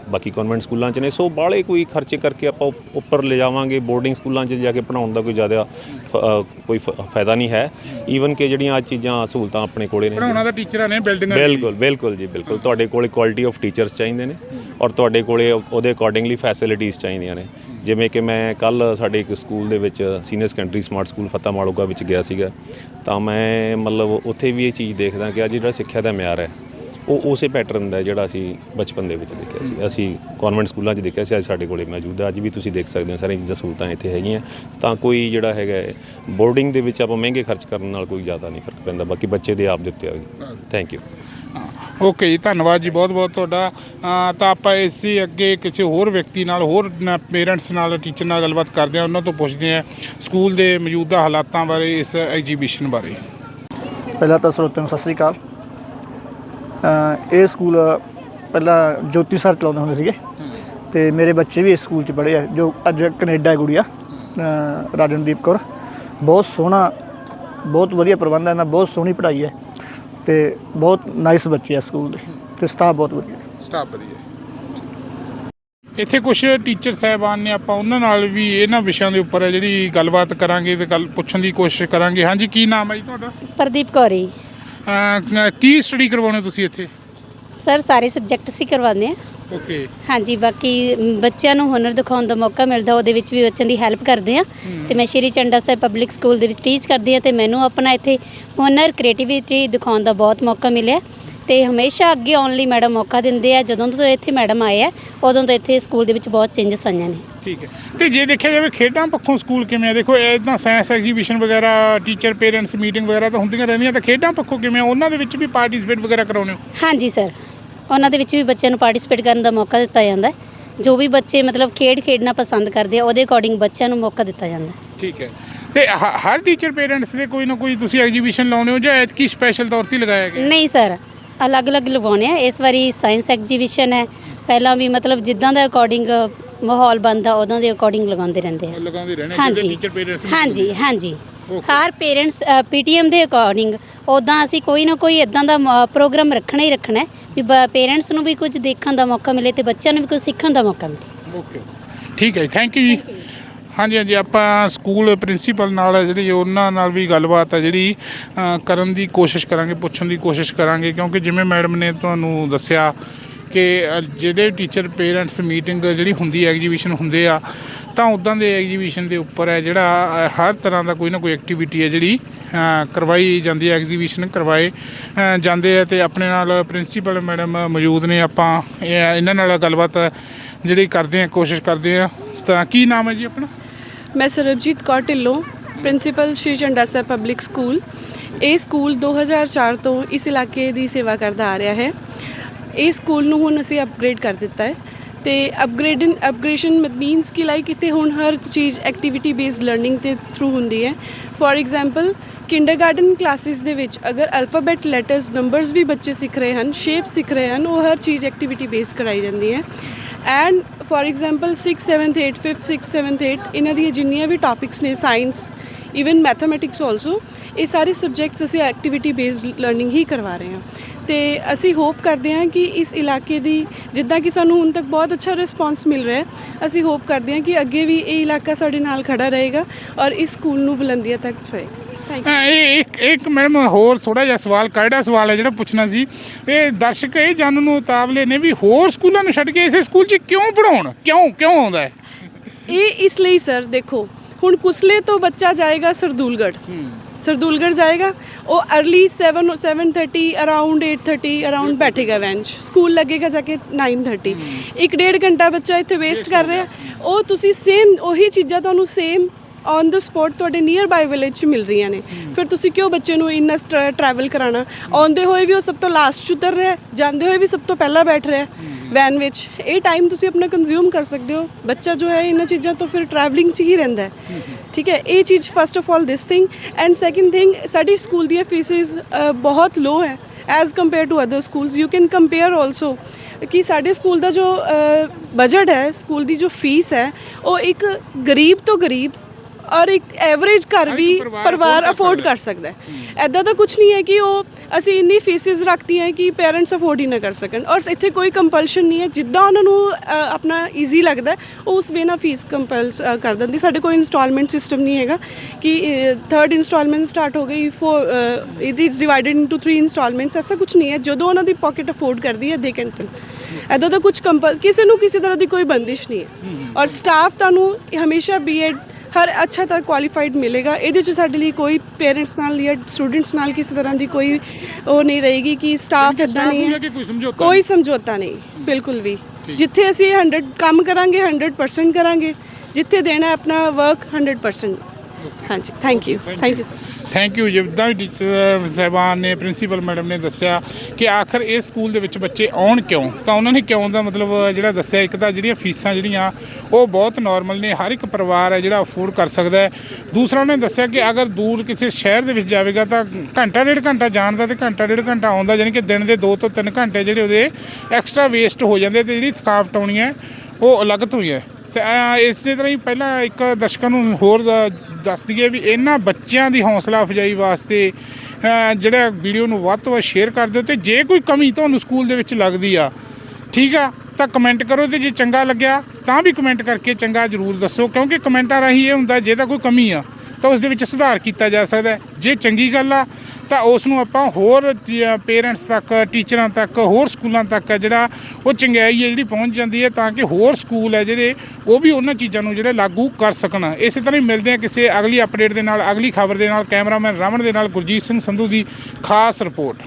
ਬਾਕੀ ਕਨਵੈਂਟ ਸਕੂਲਾਂ 'ਚ ਨੇ ਸੋ ਬਾਹਲੇ ਕੋਈ ਖਰਚੇ ਕਰਕੇ ਆਪਾਂ ਉਪ- ਉੱਪਰ ਲੈ ਜਾਵਾਂਗੇ ਬੋਰਡਿੰਗ ਸਕੂਲਾਂ 'ਚ ਜਾ ਕੇ ਪੜਾਉਣ ਦਾ ਕੋਈ ਜ਼ਿਆਦਾ ਕੋਈ ਫਾਇਦਾ ਨਹੀਂ ਹੈ। ਈਵਨ ਕਿ ਜਿਹੜੀਆਂ ਅੱਜ ਚੀਜ਼ਾਂ ਸਹੂਲਤਾਂ ਆਪਣੇ ਕੋਲੇ ਨੇ। ਪੜਾਉਣਾ ਤਾਂ ਟੀਚਰਾਂ ਨੇ ਬਿਲਡਿੰਗਾਂ ਬਿਲਕੁਲ ਬਿਲਕੁਲ ਜੀ ਬਿਲਕੁਲ। ਤੁਹਾਡੇ ਕੋਲੇ ਕੁਆਲਿਟੀ ਆਫ ਟੀਚਰਸ ਚਾਹੀਦੇ ਨੇ ਔਰ ਤੁਹਾਡੇ ਕੋਲੇ ਉਹਦੇ ਅਕੋਰਡਿੰਗਲੀ ਫੈਸਿਲਿਟੀਆਂ ਚਾਹੀਦੀਆਂ ਨੇ। ਜਿਵੇਂ ਕਿ ਮੈਂ ਕੱਲ ਸਾਡੇ ਇੱਕ ਸਕੂਲ ਦੇ ਵਿੱਚ senior secondary smart school Fatta Maluka ਵਿੱਚ ਗਿਆ ਸੀਗਾ ਤਾਂ ਮੈਂ ਮਤਲਬ ਉੱਥੇ ਵੀ ਇਹ ਚੀਜ਼ ਦੇਖਦਾ ਕਿ ਅੱਜ ਜਿਹੜਾ ਸਿੱਖਿਆ ਦਾ ਮਿਆਰ ਹੈ ਉਹ ਉਸੇ ਪੈਟਰਨ ਦਾ ਜਿਹੜਾ ਅਸੀਂ ਬਚਪਨ ਦੇ ਵਿੱਚ ਦੇਖਿਆ ਸੀ। ਅਸੀਂ ਕਨਵੈਂਟ ਸਕੂਲਾਂ 'ਚ ਦੇਖਿਆ ਸੀ ਅੱਜ ਸਾਡੇ ਕੋਲੇ ਮੌਜੂਦ ਹੈ। ਅੱਜ ਵੀ ਤੁਸੀਂ ਦੇਖ ਸਕਦੇ ਹੋ ਸਾਰੀਆਂ ਚੀਜ਼ਾਂ ਸਹੂਲਤਾਂ ਇੱਥੇ ਹੈਗੀਆਂ। ਤਾਂ ਕੋਈ ਜਿਹੜਾ ਹੈਗਾ ਬੋਰਡਿੰਗ ਦੇ ਵਿੱਚ ਆਪਾਂ ਮਹਿੰਗੇ ਖਰਚ ਕਰਨ ਨਾਲ ਕੋਈ ਜ਼ਿਆਦਾ ਨਹੀਂ ਫ਼ਰਕ ਪੈਂਦਾ ਬਾਕੀ ਬੱਚੇ ਦੇ ਆਪ ਦੇ ਉੱਤੇ ਆ ਥੈਂਕ ਯੂ ਓਕੇ ਜੀ ਧੰਨਵਾਦ ਜੀ ਬਹੁਤ ਬਹੁਤ ਤੁਹਾਡਾ। ਅਹ ਤਾਂ ਆਪਾਂ ਇਸ ਦੀ ਅੱਗੇ ਕਿਸੇ ਹੋਰ ਵਿਅਕਤੀ ਨਾਲ ਹੋਰ ਪੇਰੈਂਟਸ ਨਾਲ ਟੀਚਰ ਨਾਲ ਗੱਲਬਾਤ ਕਰਦੇ ਹਾਂ ਉਹਨਾਂ ਤੋਂ ਪੁੱਛਦੇ ਹਾਂ ਸਕੂਲ ਦੇ ਮੌਜੂਦਾ ਹਾਲਾਤਾਂ ਬਾਰੇ ਇਸ ਐਗਜੀਬਿਸ਼ਨ ਬਾਰੇ। ਪਹਿਲਾਂ ਤਾਂ ਸਰੋਤਿਆਂ ਨੂੰ ਸਤਿ ਸ੍ਰੀ ਅਕਾਲ। ਅ, ਇਹ ਸਕੂਲ ਪਹਿਲਾਂ ਜੋਤੀ ਸਰ ਚਲਾਉਂਦੇ ਹੁੰਦੇ ਸੀਗੇ। ਤੇ ਮੇਰੇ ਬੱਚੇ ਵੀ ਇਸ ਸਕੂਲ 'ਚ ਪੜ੍ਹੇ ਆ ਜੋ ਅੱਜ ਕੈਨੇਡਾ ਹੈ ਗੁੜੀਆ ਅ, ਰਾਜਨਦੀਪ ਕੌਰ। ਬਹੁਤ ਸੋਹਣਾ ਬਹੁਤ ਵਧੀਆ ਪ੍ਰਬੰਧ ਹੈ ਇਹਨਾਂ ਬਹੁਤ ਸੋਹਣੀ ਪੜ੍ਹਾਈ ਹੈ। ਤੇ ਬਹੁਤ ਨਾਈਸ ਬੱਚੇ ਆ ਸਕੂਲ ਦੇ ਤੇ ਸਟਾਫ ਬਹੁਤ ਵਧੀਆ। ਸਟਾਫ ਵਧੀਆ। ਇੱਥੇ ਕੁਝ ਟੀਚਰ ਸਾਹਿਬਾਨ ਨੇ ਆਪਾਂ ਉਹਨਾਂ ਨਾਲ ਵੀ ਇਹਨਾਂ ਵਿਸ਼ਿਆਂ ਦੇ ਉੱਪਰ ਜਿਹੜੀ ਗੱਲਬਾਤ ਕਰਾਂਗੇ ਤੇ ਗੱਲ ਪੁੱਛਣ ਦੀ ਕੋਸ਼ਿਸ਼ ਕਰਾਂਗੇ। ਹਾਂਜੀ ਕੀ ਨਾਮ ਹੈ ਜੀ ਤੁਹਾਡਾ? ਪ੍ਰਦੀਪ ਕੌਰੀ ਅਹ ਕੀ ਸਟੱਡੀ ਕਰਵਾਉਣੇ ਤੁਸੀਂ ਇੱਥੇ? ਸਰ ਸਾਰੇ ਸਬਜੈਕਟ ਸੀ ਕਰਵਾਉਂਦੇ ਆ ਓਕੇ। ਹਾਂਜੀ ਬਾਕੀ ਮ, ਬੱਚਿਆਂ ਨੂੰ ਹੁਨਰ ਦਿਖਾਉਣ ਦਾ ਮੌਕਾ ਮਿਲਦਾ ਉਹਦੇ ਵਿੱਚ ਵੀ ਬੱਚਿਆਂ ਦੀ ਹੈਲਪ ਕਰਦੇ ਆ ਤੇ ਮੈਂ ਸ਼੍ਰੀ ਚੰਡਾ ਸਾਹਿਬ ਪਬਲਿਕ ਸਕੂਲ ਦੇ ਵਿੱਚ ਟੀਚ ਕਰਦੀ ਆ ਤੇ ਮੈਨੂੰ ਆਪਣਾ ਇੱਥੇ ਹੁਨਰ ਕ੍ਰੀਏਟੀਵਿਟੀ ਦਿਖਾਉਣ ਦਾ ਬਹੁਤ ਮੌਕਾ ਮਿਲਿਆ। ਤੇ ਹਮੇਸ਼ਾ ਅੱਗੇ ਆਉਣ ਲਈ ਮੈਡਮ ਮੌਕਾ ਦਿੰਦੇ ਆ ਜਦੋਂ ਤੋਂ ਇੱਥੇ ਮੈਡਮ ਆਏ ਆ ਉਦੋਂ ਤੋਂ ਇੱਥੇ ਸਕੂਲ ਦੇ ਵਿੱਚ ਬਹੁਤ ਚੇਂਜਸ ਆਈਆਂ ਨੇ। ਠੀਕ ਹੈ। ਤੇ ਜੇ ਦੇਖਿਆ ਜਾਵੇ ਖੇਡਾਂ ਪੱਖੋਂ ਸਕੂਲ ਕਿਵੇਂ ਆ? ਦੇਖੋ ਇਦਾਂ ਸਾਇੰਸ ਐਗਜੀਬਿਸ਼ਨ ਵਗੈਰਾ ਟੀਚਰ ਪੇਰੈਂਟਸ ਮੀਟਿੰਗ ਵਗੈਰਾ ਤਾਂ ਹੁੰਦੀਆਂ ਰਹਿੰਦੀਆਂ ਤਾਂ ਖੇਡਾਂ ਪੱਖੋਂ ਕਿਵੇਂ ਆ? ਉਹਨਾਂ ਦੇ ਵਿੱਚ ਵੀ ਪਾਰਟਿਸਿਪੇਟ ਵਗੈਰਾ ਕਰਾਉਂਦੇ ਹੋ? ਹਾਂਜੀ ਸਰ ਉਹਨਾਂ ਦੇ ਵਿੱਚ ਵੀ ਬੱਚਿਆਂ ਨੂੰ ਪਾਰਟਿਸਿਪੇਟ ਕਰਨ ਦਾ ਮੌਕਾ ਦਿੱਤਾ ਜਾਂਦਾ ਹੈ। ਜੋ ਵੀ ਬੱਚੇ ਮਤਲਬ ਖੇਡ ਖੇਡਣਾ ਪਸੰਦ ਕਰਦੇ ਆ ਉਹਦੇ ਅਕੋਰਡਿੰਗ ਬੱਚਿਆਂ ਨੂੰ ਮੌਕਾ ਦਿੱਤਾ ਜਾਂਦਾ ਹੈ। ਠੀਕ ਹੈ। ਤੇ ਹ- ਹਰ ਟੀਚਰ ਪੇਰੈਂਟਸ ਦੇ ਕੋਈ ਨਾ ਕੋਈ ਤੁਸੀਂ ਐਗਜੀਬਿਸ਼ਨ ਲਾਉਂਦੇ ਹੋ ਜਾਂ ਐਤਕੀ ਸਪੈਸ਼ਲ ਤੌਰ ਤੇ ਹੀ ਲਗਾਇਆ ਗਿਆ? ਨਹੀਂ ਸਰ ਅਲੱਗ-ਅਲੱਗ ਲਗਾਉਣੇ ਆ ਇਸ ਵਾਰੀ ਸਾਇੰਸ ਐਗਜੀਬਿਸ਼ਨ ਹੈ। ਪਹਿਲਾਂ ਵੀ ਮਤਲਬ ਜਿੱਦਾਂ ਦਾ ਅਕੋਰਡਿੰਗ ਮਾਹੌਲ ਬਣਦਾ ਉਦਾਂ ਦੇ ਅਕੋਰਡਿੰਗ ਲਗਾਉਂਦੇ ਰਹਿੰਦੇ ਆ। ਲਗਾਉਂਦੇ ਰਹਿਣੇ ਹਾਂਜੀ। ਟੀਚਰ ਪੇਰੈਂਟਸ ਹਾਂਜੀ ਹਾਂਜੀ। ਹਰ ਪੇਰੈਂਟਸ ਪੀਟੀਐਮ ਦੇ ਅਕੋਰਡਿੰਗ ਉਦਾਂ ਅਸੀਂ ਕੋਈ ਨਾ ਕੋਈ ਇਦਾਂ ਦਾ ਪ੍ਰੋਗਰਾਮ ਰੱਖਣਾ ਹੀ ਰੱਖਣਾ ਹੈ ਵੀ ਪੇਰੈਂਟਸ ਨੂੰ ਵੀ ਕੁਝ ਦੇਖਣ ਦਾ ਮੌਕਾ ਮਿਲੇ ਤੇ ਬੱਚਿਆਂ ਨੂੰ ਵੀ ਕੁਝ ਸਿੱਖਣ ਦਾ ਮੌਕਾ ਮਿਲੇ। ਓਕੇ ਠੀਕ ਹੈ ਥੈਂਕ ਯੂ ਜੀ। ਹਾਂਜੀ ਹਾਂਜੀ ਆਪਾਂ ਸਕੂਲ ਪ੍ਰਿੰਸੀਪਲ ਨਾਲ ਜਿਹੜੀ ਉਹਨਾਂ ਨਾਲ ਵੀ ਗੱਲਬਾਤ ਹੈ ਜਿਹੜੀ ਕਰਨ ਦੀ ਕੋਸ਼ਿਸ਼ ਕਰਾਂਗੇ ਪੁੱਛਣ ਦੀ ਕੋਸ਼ਿਸ਼ ਕਰਾਂਗੇ ਕਿਉਂਕਿ ਜਿਵੇਂ ਮੈਡਮ ਨੇ ਤੁਹਾਨੂੰ ਦੱਸਿਆ ਕਿ ਜਿਹੜੇ ਟੀਚਰ ਪੇਰੈਂਟਸ ਮੀਟਿੰਗ ਜਿਹੜੀ ਹੁੰਦੀ ਐਗਜੀਬਿਸ਼ਨ ਹੁੰਦੇ ਆ ਤਾਂ ਉਦਾਂ ਦੇ ਐਗਜੀਬਿਸ਼ਨ ਦੇ ਉੱਪਰ ਹੈ ਜਿਹੜਾ ਹਰ ਤਰ੍ਹਾਂ ਦਾ ਕੋਈ ਨਾ ਕੋਈ ਐਕਟੀਵਿਟੀ ਹੈ ਜਿਹੜੀ ਕਰਵਾਈ ਜਾਂਦੀ ਹੈ ਐਗਜੀਬਿਸ਼ਨ ਕਰਵਾਏ ਜਾਂਦੇ ਹੈ ਤੇ ਆਪਣੇ ਨਾਲ ਪ੍ਰਿੰਸੀਪਲ ਮੈਡਮ ਮੌਜੂਦ ਨੇ ਆਪਾਂ, ਇਹ- ਇਹਨਾਂ ਨਾਲ ਗੱਲਬਾਤ ਜਿਹੜੀ ਕਰਦੇ ਆ ਕੋਸ਼ਿਸ਼ ਕਰਦੇ ਆ ਤਾਂ ਕੀ ਨਾਮ ਹੈ ਜੀ ਆਪਣਾ? ਮੈਂ Sarabjit Kaur Dhillon principal Shri Chanda Sahib public school ਇਹ ਸਕੂਲ 2004 ਤੋਂ ਇਸ ਇਲਾਕੇ ਦੀ ਸੇਵਾ ਕਰਦਾ ਆ ਰਿਹਾ ਹੈ। ਇਹ ਸਕੂਲ ਨੂੰ ਹੁਣ ਅਸੀਂ ਅਪਗ੍ਰੇਡ ਕਰ ਦਿੱਤਾ ਹੈ। ਤੇ ਅਪਗ੍ਰੇਡਨ ਅਪਗ੍ਰੇਸ਼ਨ ਮੀਨਸ ਕਿ ਲਾਈਕ ਇੱਥੇ ਹੁਣ ਹਰ ਚੀਜ਼ ਐਕਟੀਵਿਟੀ ਬੇਸਡ ਲਰਨਿੰਗ ਦੇ ਥਰੂ ਹੁੰਦੀ ਹੈ। ਫੋਰ ਐਗਜ਼ਾਮਪਲ ਕਿੰਡਰਗਾਰਟਨ ਕਲਾਸਿਸ ਦੇ ਵਿੱਚ ਅਗਰ ਅਲਫਾਬੈਟ ਲੈਟਰਸ ਨੰਬਰਸ ਵੀ ਬੱਚੇ ਸਿੱਖ ਰਹੇ ਹਨ ਸ਼ੇਪ ਸਿੱਖ ਰਹੇ ਹਨ, ਉਹ ਹਰ ਚੀਜ਼ ਐਕਟੀਵਿਟੀ ਬੇਸਡ ਕਰਾਈ ਜਾਂਦੀ ਹੈ। And for example 6 7th 8 5th 6 7th 8 ਇਹਨਾਂ ਦੀਆਂ ਜਿੰਨੀਆਂ ਵੀ ਟਾਪਿਕਸ ਨੇ ਸਾਇੰਸ ਇਵਨ ਮੈਥਮੈਟਿਕਸ ਆਲਸੋ ਇਹ ਸਾਰੇ ਸਬਜੈਕਟਸ ਅਸੀਂ ਐਕਟੀਵਿਟੀ ਬੇਸਡ ਲਰਨਿੰਗ ਹੀ ਕਰਵਾ ਰਹੇ ਹਾਂ। ਤੇ ਅਸੀਂ ਹੋਪ ਕਰਦੇ ਹਾਂ ਕਿ ਇਸ ਇਲਾਕੇ ਦੀ ਜਿੱਦਾਂ ਕਿ ਸਾਨੂੰ ਹੁਣ ਤੱਕ ਬਹੁਤ ਅੱਛਾ ਰਿਸਪਾਂਸ ਮਿਲ ਰਿਹਾ ਹੈ ਅਸੀਂ ਹੋਪ ਕਰਦੇ ਹਾਂ ਕਿ ਅੱਗੇ ਵੀ ਇਹ ਇਲਾਕਾ ਸਾਡੇ ਨਾਲ ਖੜਾ ਰਹੇਗਾ ਔਰ ਇਸ ਸਕੂਲ ਨੂੰ ਬੁਲੰਦੀਆਂ ਤੱਕ ਛੁਏਗਾ ਇਹ ਇੱਕ ਇੱਕ ਮੈਡਮ ਹੋਰ ਥੋੜਾ ਜਿਹਾ ਸਵਾਲ ਕਿਹੜਾ ਸਵਾਲ ਹੈ ਜਿਹੜਾ ਪੁੱਛਣਾ ਸੀ। ਇਹ ਦਰਸ਼ਕ ਇਹ ਜਾਣਨ ਨੂੰ ਉਤਾਵਲੇ ਨੇ ਵੀ ਹੋਰ ਸਕੂਲਾਂ ਨੂੰ ਛੱਡ ਕੇ ਇਸੇ ਸਕੂਲ 'ਚ ਕਿਉਂ ਪੜਾਉਣ ਕਿਉਂ ਕਿਉਂ ਆਉਂਦਾ ਹੈ? ਇਹ ਇਸ ਲਈ ਸਰ ਦੇਖੋ ਹੁਣ ਕੁਸਲੇ ਤੋਂ ਬੱਚਾ ਜਾਏਗਾ ਸਰਦੂਲਗੜ੍ਹ। ਸਰਦੂਲਗੜ੍ਹ ਜਾਏਗਾ। ਉਹ अर्ਲੀ 7 7:30 ਅਰਾਊਂਡ 8:30 ਅਰਾਊਂਡ ਬੈਠੇਗਾ ਵੈਨ 'ਚ ਸਕੂਲ ਲੱਗੇਗਾ ਜਾ ਕੇ 9:30 ਇੱਕ ਡੇਢ ਘੰਟਾ ਬੱਚਾ ਇੱਥੇ ਵੇਸਟ ਕਰ ਰਿਹਾ। ਉਹ ਤੁਸੀਂ ਸੇਮ ਉਹੀ ਚੀਜ਼ਾਂ ਤੁਹਾਨੂੰ ਸੇਮ ਔਨ ਦ ਸਪੌਟ ਤੁਹਾਡੇ ਨੀਅਰ ਬਾਈ ਵਿਲੇਜ 'ਚ ਮਿਲ ਰਹੀਆਂ ਨੇ। ਫਿਰ ਤੁਸੀਂ ਕਿਉਂ ਬੱਚੇ ਨੂੰ ਇੰਨਾ ਟਰੈਵਲ ਕਰਾਣਾ ਆਉਂਦੇ ਹੋਏ ਵੀ ਉਹ ਸਭ ਤੋਂ ਲਾਸਟ 'ਚ ਉਤਰ ਰਿਹਾ ਜਾਂਦੇ ਹੋਏ ਵੀ ਸਭ ਤੋਂ ਪਹਿਲਾਂ ਬੈਠ ਰਿਹਾ। ਵੈਨ ਵਿੱਚ। ਇਹ ਟਾਈਮ ਤੁਸੀਂ ਆਪਣਾ ਕੰਜ਼ਿਊਮ ਕਰ ਸਕਦੇ ਹੋ। ਬੱਚਾ ਜੋ ਹੈ, ਇਹਨਾਂ ਚੀਜ਼ਾਂ ਤੋਂ ਫਿਰ ਟਰੈਵਲਿੰਗ 'ਚ ਹੀ ਰਹਿੰਦਾ ਹੈ। ਠੀਕ ਹੈ, ਇਹ ਚੀਜ਼ first of all this thing and second thing ਸਾਡੀ ਸਕੂਲ ਦੀਆਂ ਫੀਸਿਸ ਬਹੁਤ ਲੋ ਹੈ। As compare to other schools you can compare also ਕਿ ਸਾਡੇ ਸਕੂਲ ਦਾ ਜੋ ਬਜਟ ਹੈ ਸਕੂਲ ਦੀ ਜੋ ਫੀਸ ਹੈ, ਉਹ ਇੱਕ ਗਰੀਬ ਤੋਂ ਗਰੀਬ ਔਰ ਇੱਕ ਐਵਰੇਜ ਘਰ ਵੀ ਪਰਿਵਾਰ ਅਫੋਰਡ ਕਰ ਸਕਦਾ ਹੈ। ਐਦਾਂ ਤਾਂ ਕੁਝ ਨਹੀਂ ਹੈ ਕਿ ਉਹ ਅਸੀਂ ਇੰਨੀ ਫੀਸਿਸ ਰੱਖਤੀ ਹੈ ਕਿ ਪੇਰੈਂਟਸ ਅਫੋਰਡ ਹੀ ਨਾ ਕਰ ਸਕਣ। ਔਰ ਇੱਥੇ ਕੋਈ ਕੰਪਲਸ਼ਨ ਨਹੀਂ ਹੈ। ਜਿੱਦਾਂ ਉਹਨਾਂ ਨੂੰ ਆਪਣਾ ਈਜ਼ੀ ਲੱਗਦਾ ਉਹ ਉਸ ਵੇ ਨਾਲ ਫੀਸ ਕੰਪਲ ਕਰ ਦਿੰਦੀ। ਸਾਡੇ ਕੋਈ ਇਨਸਟਾਲਮੈਂਟ ਸਿਸਟਮ ਨਹੀਂ ਹੈਗਾ ਕਿ ਥਰਡ ਇਨਸਟਾਲਮੈਂਟ ਸਟਾਰਟ ਹੋ ਗਈ for it is divided into 3 installments ਐਸਾ ਕੁਝ ਨਹੀਂ ਹੈ। ਜਦੋਂ ਉਹਨਾਂ ਦੀ ਪਾਕਟ ਅਫੋਰਡ ਕਰਦੀ ਹੈ ਦੇ ਕੈਨ ਫਿਲ ਐਦਾਂ ਦਾ ਕੁਝ ਕੰਪਲ ਕਿਸੇ ਨੂੰ ਕਿਸੇ ਤਰ੍ਹਾਂ ਦੀ ਕੋਈ ਬੰਦਿਸ਼ ਨਹੀਂ ਹੈ। ਔਰ ਸਟਾਫ ਤੁਹਾਨੂੰ ਹਮੇਸ਼ਾ ਬੀਐਡ ਹਰ ਅੱਛਾ ਤਰ੍ਹਾਂ ਕੁਆਲੀਫਾਈਡ ਮਿਲੇਗਾ। ਇਹਦੇ 'ਚ ਸਾਡੇ ਲਈ ਕੋਈ ਪੇਰੈਂਟਸ ਨਾਲ ਜਾਂ ਸਟੂਡੈਂਟਸ ਨਾਲ ਕਿਸੇ ਤਰ੍ਹਾਂ ਦੀ ਕੋਈ ਉਹ ਨਹੀਂ ਰਹੇਗੀ ਕਿ ਸਟਾਫ ਇਦਾਂ ਨਹੀਂ ਹੈ। ਕੋਈ ਸਮਝੌਤਾ ਕੋਈ ਸਮਝੌਤਾ ਨਹੀਂ ਬਿਲਕੁਲ ਵੀ। ਜਿੱਥੇ ਅਸੀਂ 100 ਕੰਮ ਕਰਾਂਗੇ 100% ਕਰਾਂਗੇ ਜਿੱਥੇ ਦੇਣਾ ਆਪਣਾ ਵਰਕ 100% ਹਾਂਜੀ thank you thank you sir thank you ਜਿੱਦਾਂ ਵੀ ਟੀਚਰ ਸਾਹਿਬਾਨ ਨੇ ਪ੍ਰਿੰਸੀਪਲ ਮੈਡਮ ਨੇ ਦੱਸਿਆ ਕਿ ਆਖਰ ਇਸ ਸਕੂਲ ਦੇ ਵਿੱਚ ਬੱਚੇ ਆਉਣ ਕਿਉਂ? ਤਾਂ ਉਹਨਾਂ ਨੇ ਕਿਉਂ ਦਾ ਮਤਲਬ ਜਿਹੜਾ ਦੱਸਿਆ ਇੱਕ ਤਾਂ ਜਿਹੜੀਆਂ ਫੀਸਾਂ ਜਿਹੜੀਆਂ ਉਹ ਬਹੁਤ ਨਾਰਮਲ ਨੇ ਹਰ ਇੱਕ ਪਰਿਵਾਰ ਹੈ ਜਿਹੜਾ ਅਫੋਰਡ ਕਰ ਸਕਦਾ ਹੈ। ਦੂਸਰਾ ਉਹਨੇ ਦੱਸਿਆ ਕਿ ਅਗਰ ਦੂਰ ਕਿਸੇ ਸ਼ਹਿਰ ਦੇ ਵਿੱਚ ਜਾਵੇਗਾ ਤਾਂ ਘੰਟਾ ਡੇਢ ਘੰਟਾ ਜਾਣ ਦਾ ਤੇ ਘੰਟਾ ਡੇਢ ਘੰਟਾ ਆਉਣ ਦਾ ਯਾਨੀ ਕਿ ਦਿਨ ਦੇ 2 ਤੋਂ 3 ਘੰਟੇ ਜਿਹੜੇ ਉਹਦੇ ਐਕਸਟਰਾ ਵੇਸਟ ਹੋ ਜਾਂਦੇ ਤੇ ਜਿਹੜੀ ਥਕਾਵਟ ਆਉਣੀ ਹੈ ਉਹ ਅਲੱਗ ਤੋਂ ਹੀ ਹੈ। ਤੇ ਅਹ, ਇਸੇ ਤਰ੍ਹਾਂ ਹੀ ਪਹਿਲਾਂ ਇੱਕ ਦਰਸ਼ਕਾਂ ਨੂੰ ਹੋਰ ਦੱਸ ਦਈਏ ਵੀ ਇਹਨਾਂ ਬੱਚਿਆਂ ਦੀ ਹੌਸਲਾ ਅਫਜਾਈ ਵਾਸਤੇ ਜਿਹੜਾ ਵੀਡੀਓ ਨੂੰ ਵੱਧ ਤੋਂ ਵੱਧ ਸ਼ੇਅਰ ਕਰ ਦਿਓ ਤੇ ਜੇ ਕੋਈ ਕਮੀ ਤੁਹਾਨੂੰ ਸਕੂਲ ਦੇ ਵਿੱਚ ਲੱਗਦੀ ਆ, ਠੀਕ ਆ, ਤਾਂ ਕਮੈਂਟ ਕਰੋ ਤੇ ਜੇ ਚੰਗਾ ਲੱਗਿਆ ਤਾਂ ਵੀ ਕਮੈਂਟ ਕਰਕੇ ਚੰਗਾ ਜ਼ਰੂਰ ਦੱਸੋ ਕਿਉਂਕਿ ਕਮੈਂਟਾਂ ਰਾਹੀਂ ਇਹ ਹੁੰਦਾ ਜੇ ਤਾਂ ਕੋਈ ਕਮੀ ਆ। ਤਾਂ ਉਸ ਦੇ ਵਿੱਚ ਸੁਧਾਰ ਕੀਤਾ ਜਾ ਸਕਦਾ ਜੇ ਚੰਗੀ ਗੱਲ ਆ, ਤਾਂ ਉਸ ਨੂੰ ਆਪਾਂ ਹੋਰ ਪੇਰੈਂਟਸ ਤੱਕ ਟੀਚਰਾਂ ਤੱਕ, ਹੋਰ ਸਕੂਲਾਂ ਤੱਕ ਹੈ ਜਿਹੜਾ ਉਹ ਚੰਗਿਆਈ ਹੈ ਜਿਹੜੀ ਪਹੁੰਚ ਜਾਂਦੀ ਹੈ, ਤਾਂ ਕਿ ਹੋਰ ਸਕੂਲ ਹੈ ਜਿਹੜੇ ਉਹ ਵੀ ਉਹਨਾਂ ਚੀਜ਼ਾਂ ਨੂੰ ਜਿਹੜੇ ਲਾਗੂ ਕਰ ਸਕਣ। ਇਸੇ ਤਰ੍ਹਾਂ ਹੀ ਮਿਲਦੇ ਆ ਕਿਸੇ ਅਗਲੀ ਅਪਡੇਟ ਦੇ ਨਾਲ, ਅਗਲੀ ਖਬਰ ਦੇ ਨਾਲ, ਕੈਮਰਾਮੈਨ ਰਮਨ ਦੇ ਨਾਲ ਗੁਰਜੀਤ ਸਿੰਘ ਸੰਧੂ ਦੀ ਖਾਸ ਰਿਪੋਰਟ।